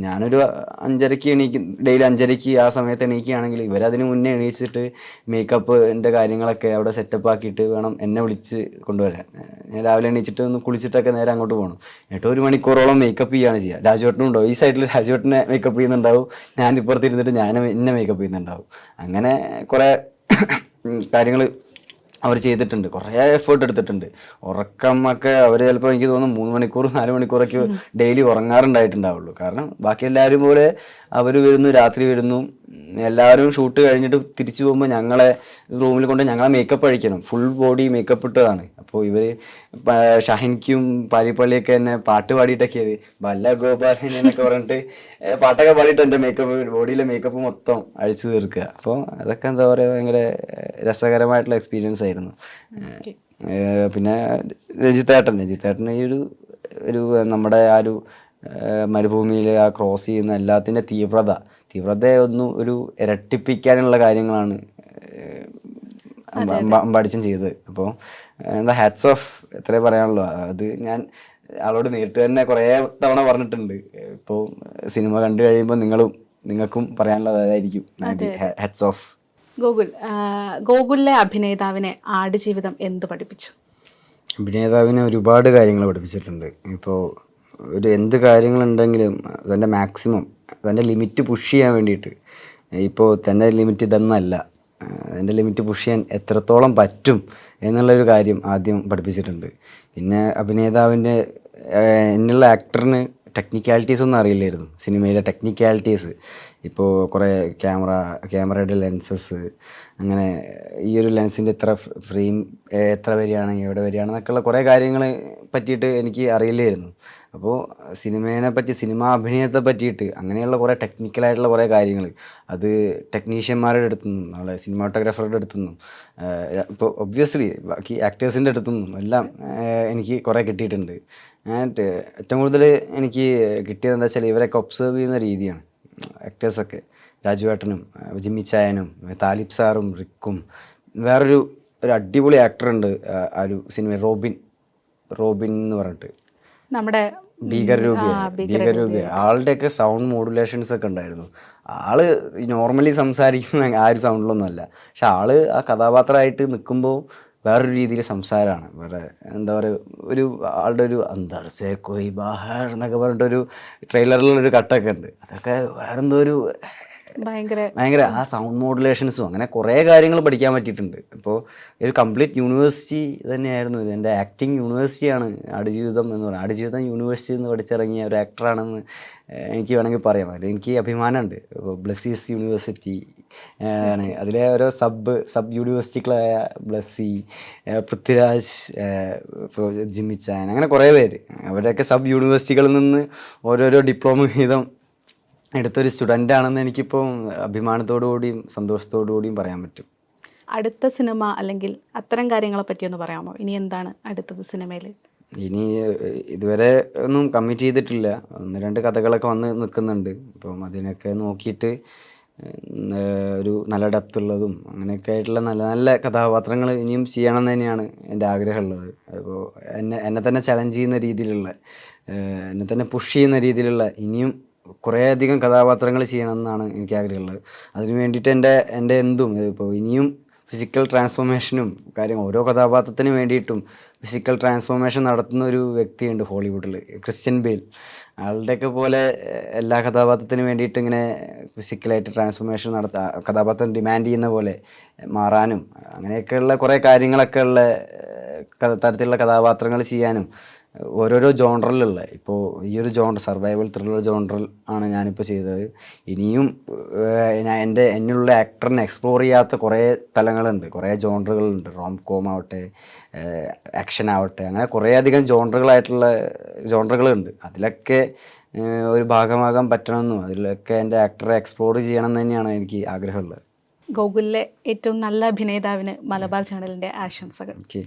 ഞാനൊരു അഞ്ചരയ്ക്ക് എണീക്കും ഡെയിലി അഞ്ചരയ്ക്ക് ആ സമയത്ത് എണീക്കുകയാണെങ്കിൽ ഇവരതിന് മുന്നേ എണീച്ചിട്ട് മേക്കപ്പിന്റെ കാര്യങ്ങളൊക്കെ അവിടെ സെറ്റപ്പ് ആക്കിയിട്ട് വേണം എന്നെ വിളിച്ച് കൊണ്ടുവരാൻ. ഞാൻ രാവിലെ എണീച്ചിട്ട് ഒന്ന് കുളിച്ചിട്ടൊക്കെ നേരെ അങ്ങോട്ട് പോകണം. എന്നിട്ട് ഒരു മണിക്കൂറോളം മേക്കപ്പ് ചെയ്യുകയാണ് ചെയ്യുക. രാജുവേട്ടനും ഉണ്ടാവും ഈ സൈഡിൽ രാജുവേട്ടനെ മേക്കപ്പ് ചെയ്യുന്നുണ്ടാവും. ഞാൻ ഇപ്പുറത്തിരുന്നിട്ട് ഞാൻ എന്നെ മേക്കപ്പ് ചെയ്യുന്നുണ്ടാവും. അങ്ങനെ കുറേ കാര്യങ്ങൾ അവർ ചെയ്തിട്ടുണ്ട്. കുറേ എഫേർട്ട് എടുത്തിട്ടുണ്ട്. ഉറക്കമൊക്കെ അവർ ചിലപ്പോൾ എനിക്ക് തോന്നുന്നു മൂന്ന് മണിക്കൂർ നാല് മണിക്കൂറൊക്കെ ഡെയിലി ഉറങ്ങാറുണ്ടായിട്ടുണ്ടാവുള്ളൂ. കാരണം ബാക്കി എല്ലാവരും പോലെ അവർ വരുന്നു രാത്രി വരുന്നു. എല്ലാവരും ഷൂട്ട് കഴിഞ്ഞിട്ട് തിരിച്ചു പോകുമ്പോൾ ഞങ്ങളെ റൂമിൽ കൊണ്ട് ഞങ്ങളെ മേക്കപ്പ് അഴിക്കണം. ഫുൾ ബോഡി മേക്കപ്പ് ഇട്ടതാണ്. അപ്പോൾ ഇവർ ഷഹിൻക്കും പാരിപ്പള്ളിയൊക്കെ എന്നെ പാട്ട് പാടിയിട്ടൊക്കെ ബല്ല ഗോപാലൻ എന്നൊക്കെ പറഞ്ഞിട്ട് പാട്ടൊക്കെ പാടിയിട്ട് എന്റെ മേക്കപ്പ് ബോഡിയിലെ മേക്കപ്പ് മൊത്തം അഴിച്ചു തീർക്കുക. അപ്പോൾ അതൊക്കെ എന്താ പറയുക ഭയങ്കര രസകരമായിട്ടുള്ള എക്സ്പീരിയൻസ് ആയിരുന്നു. പിന്നെ രജിത്തേട്ടൻ. രജിത്തേട്ടൻ ഈ ഒരു ഒരു നമ്മുടെ ആ ഒരു മരുഭൂമിയിൽ ആ ക്രോസ് ചെയ്യുന്ന എല്ലാത്തിന്റെ തീവ്രത. തീവ്രതയെ ഒന്നും ഒരു ഇരട്ടിപ്പിക്കാനുള്ള കാര്യങ്ങളാണ് അമ്പാടിച്ചൻ ചെയ്തത്. അപ്പോൾ എന്താ ഹാറ്റ്സ് ഓഫ് എത്ര പറയാനുള്ളൂ. അത് ഞാൻ ആളോട് നേരിട്ട് തന്നെ കുറേ തവണ പറഞ്ഞിട്ടുണ്ട്. ഇപ്പോൾ സിനിമ കണ്ടു കഴിയുമ്പോൾ നിങ്ങളും നിങ്ങൾക്കും പറയാനുള്ളത് അതായിരിക്കും. ഹാറ്റ്സ് ഓഫ് ഗോകുൽ ഗോകുലിലെ അഭിനേതാവിനെ ആടുജീവിതം എന്ത് പഠിപ്പിച്ചു? അഭിനേതാവിനെ ഒരുപാട് കാര്യങ്ങൾ പഠിപ്പിച്ചിട്ടുണ്ട്. ഇപ്പോൾ ഒരു എന്ത് കാര്യങ്ങളുണ്ടെങ്കിലും അതിന്റെ മാക്സിമം അതിന്റെ ലിമിറ്റ് പുഷ് ചെയ്യാൻ വേണ്ടിയിട്ട്. ഇപ്പോൾ തന്നെ ലിമിറ്റ് ഇതെന്നല്ല. എന്റെ ലിമിറ്റ് പുഷ് ചെയ്യാൻ എത്രത്തോളം പറ്റും എന്നുള്ളൊരു കാര്യം ആദ്യം പഠിപ്പിച്ചിട്ടുണ്ട്. പിന്നെ അഭിനേതാവിന്റെ എന്നുള്ള ആക്ടറിന് ടെക്നിക്കാലിറ്റീസ് ഒന്നും അറിയില്ലായിരുന്നു. സിനിമയിലെ ടെക്നിക്കാലിറ്റീസ്. ഇപ്പോൾ കുറേ ക്യാമറ ക്യാമറയുടെ ലെൻസസ് അങ്ങനെ ഈ ഒരു ലെൻസിന്റെ എത്ര ഫ്രെയിം എത്ര വരികയാണ് എവിടെ വരികയാണെന്നൊക്കെയുള്ള കുറേ കാര്യങ്ങൾ പറ്റിയിട്ട് എനിക്ക് അറിയില്ലായിരുന്നു. അപ്പോൾ സിനിമേനെ പറ്റി സിനിമാ അഭിനയത്തെ പറ്റിയിട്ട് അങ്ങനെയുള്ള കുറേ ടെക്നിക്കലായിട്ടുള്ള കുറേ കാര്യങ്ങൾ അത് ടെക്നീഷ്യന്മാരുടെ അടുത്തു നിന്നും നമ്മളെ സിനിമാട്ടോഗ്രാഫറുടെ അടുത്തു നിന്നും ഇപ്പോൾ ഒബ്വിയസ്ലി ബാക്കി ആക്ടേഴ്സിന്റെ അടുത്തു നിന്നും എല്ലാം എനിക്ക് കുറേ കിട്ടിയിട്ടുണ്ട്. ആൻഡ് ഏറ്റവും കൂടുതൽ എനിക്ക് കിട്ടിയത് എന്താ വെച്ചാൽ ഇവരൊക്കെ ഒബ്സർവ് ചെയ്യുന്ന രീതിയാണ്. ആക്ടേഴ്സൊക്കെ രാജു ഏട്ടനും ജിമ്മി ചായനും താലിബ് സാറും റിക്കും വേറൊരു ഒരു അടിപൊളി ആക്ടറുണ്ട് ആ ഒരു സിനിമ റോബിൻ റോബിൻ എന്ന് പറഞ്ഞിട്ട്. നമ്മുടെ ഭീകരരൂപ ആളുടെയൊക്കെ സൗണ്ട് മോഡുലേഷൻസ് ഒക്കെ ഉണ്ടായിരുന്നു. ആൾ നോർമലി സംസാരിക്കുന്ന ആ ഒരു സൗണ്ടിലൊന്നും അല്ല പക്ഷെ ആൾ ആ കഥാപാത്രമായിട്ട് നിൽക്കുമ്പോൾ വേറൊരു രീതിയിൽ സംസാരമാണ്. വേറെ എന്താ പറയുക ഒരു ആളുടെ ഒരു അന്തർസേ കൊയ് കോയി ബാഹർ എന്നൊക്കെ പറഞ്ഞിട്ടൊരു ട്രെയിലറിലൊരു കട്ടൊക്കെ ഉണ്ട്. അതൊക്കെ വേറെന്തോ ഒരു ഭയങ്കര ആ സൗണ്ട് മോഡുലേഷൻസും അങ്ങനെ കുറേ കാര്യങ്ങൾ പഠിക്കാൻ പറ്റിയിട്ടുണ്ട്. ഇപ്പോൾ ഒരു കംപ്ലീറ്റ് യൂണിവേഴ്സിറ്റി തന്നെയായിരുന്നു എന്റെ ആക്ടിങ് യൂണിവേഴ്സിറ്റിയാണ് ആടുജീവിതം എന്ന് പറയുന്നത്. ആടുജീവിതം യൂണിവേഴ്സിറ്റി എന്ന് പഠിച്ചിറങ്ങിയ ഒരു ആക്ടറാണെന്ന് എനിക്ക് വേണമെങ്കിൽ പറയാം. അതിൽ എനിക്ക് അഭിമാനമുണ്ട്. ബ്ലസ്സീസ് യൂണിവേഴ്സിറ്റി ആണ്. അതിലെ ഓരോ സബ് സബ് യൂണിവേഴ്സിറ്റികളായ ബ്ലസ്സി പൃഥ്വിരാജ് ഇപ്പോൾ ജിമ്മിച്ചാൻ ചാൻ അങ്ങനെ കുറേ പേര്. അവരുടെയൊക്കെ സബ് യൂണിവേഴ്സിറ്റികളിൽ നിന്ന് ഓരോരോ ഡിപ്ലോമ വീതം എടുത്തൊരു സ്റ്റുഡന്റ് ആണെന്ന് എനിക്കിപ്പോൾ അഭിമാനത്തോടു കൂടിയും സന്തോഷത്തോടു കൂടിയും പറയാൻ പറ്റും. അടുത്ത സിനിമ അല്ലെങ്കിൽ അത്തരം കാര്യങ്ങളെ പറ്റി ഒന്ന് പറയാമോ? ഇനി എന്താണ് അടുത്തത് സിനിമയിൽ ഇനി ഇതുവരെ ഒന്നും കമ്മിറ്റ് ചെയ്തിട്ടില്ല. ഒന്ന് രണ്ട് കഥകളൊക്കെ വന്ന് നിൽക്കുന്നുണ്ട്. അപ്പം അതിനൊക്കെ നോക്കിയിട്ട് ഒരു നല്ല ഡെപ്ത് ഉള്ളതും അങ്ങനെയൊക്കെ ആയിട്ടുള്ള നല്ല നല്ല കഥാപാത്രങ്ങൾ ഇനിയും ചെയ്യണം എന്ന് തന്നെയാണ് എന്റെ ആഗ്രഹമുള്ളത്. അപ്പോൾ എന്നെ എന്നെ തന്നെ ചലഞ്ച് ചെയ്യുന്ന രീതിയിലുള്ള എന്നെ തന്നെ പുഷ് ചെയ്യുന്ന രീതിയിലുള്ള ഇനിയും കുറേയധികം കഥാപാത്രങ്ങൾ ചെയ്യണമെന്നാണ് എനിക്ക് ആഗ്രഹമുള്ളത് അതിന് വേണ്ടിയിട്ട് എന്റെ എന്റെ എന്തും ഇപ്പോൾ ഇനിയും ഫിസിക്കൽ ട്രാൻസ്ഫോർമേഷനും കാര്യം ഓരോ കഥാപാത്രത്തിന് വേണ്ടിയിട്ടും ഫിസിക്കൽ ട്രാൻസ്ഫോർമേഷൻ നടത്തുന്ന ഒരു വ്യക്തിയുണ്ട് ഹോളിവുഡിൽ ക്രിസ്ത്യൻ ബെയിൽ ആളുടെയൊക്കെ പോലെ എല്ലാ കഥാപാത്രത്തിനും വേണ്ടിയിട്ട് ഇങ്ങനെ ഫിസിക്കലായിട്ട് ട്രാൻസ്ഫോർമേഷൻ നടത്താൻ കഥാപാത്രം ഡിമാൻഡ് ചെയ്യുന്ന പോലെ മാറാനും അങ്ങനെയൊക്കെയുള്ള കുറേ കാര്യങ്ങളൊക്കെ ഉള്ള തരത്തിലുള്ള കഥാപാത്രങ്ങൾ ചെയ്യാനും ഓരോരോ ജോണറിലുള്ള ഇപ്പോൾ ഈ ഒരു ജോണർ സർവൈവൽ ത്രില്ലർ ജോണറിൽ ആണ് ഞാനിപ്പോൾ ചെയ്തത്. ഇനിയും ഞാൻ എന്റെ എന്നുള്ള ആക്ടറിനെ എക്സ്പ്ലോർ ചെയ്യാത്ത കുറേ തലങ്ങളുണ്ട് കുറേ ജോണറുകളുണ്ട്. റോം കോം ആവട്ടെ ആക്ഷൻ ആവട്ടെ അങ്ങനെ കുറേ അധികം ജോണറുകളായിട്ടുള്ള ജോണറുകളുണ്ട്. അതിലൊക്കെ ഒരു ഭാഗമാകാൻ പറ്റണമെന്നും അതിലൊക്കെ എന്റെ ആക്ടറെ എക്സ്പ്ലോർ ചെയ്യണം എന്ന് തന്നെയാണ് എനിക്ക് ആഗ്രഹമുള്ളത്. ഗോകുലിലെ ഏറ്റവും നല്ല അഭിനേതാവിന് മലബാർ ചാനലിന്റെ ആശംസകൾ. ഓക്കെ.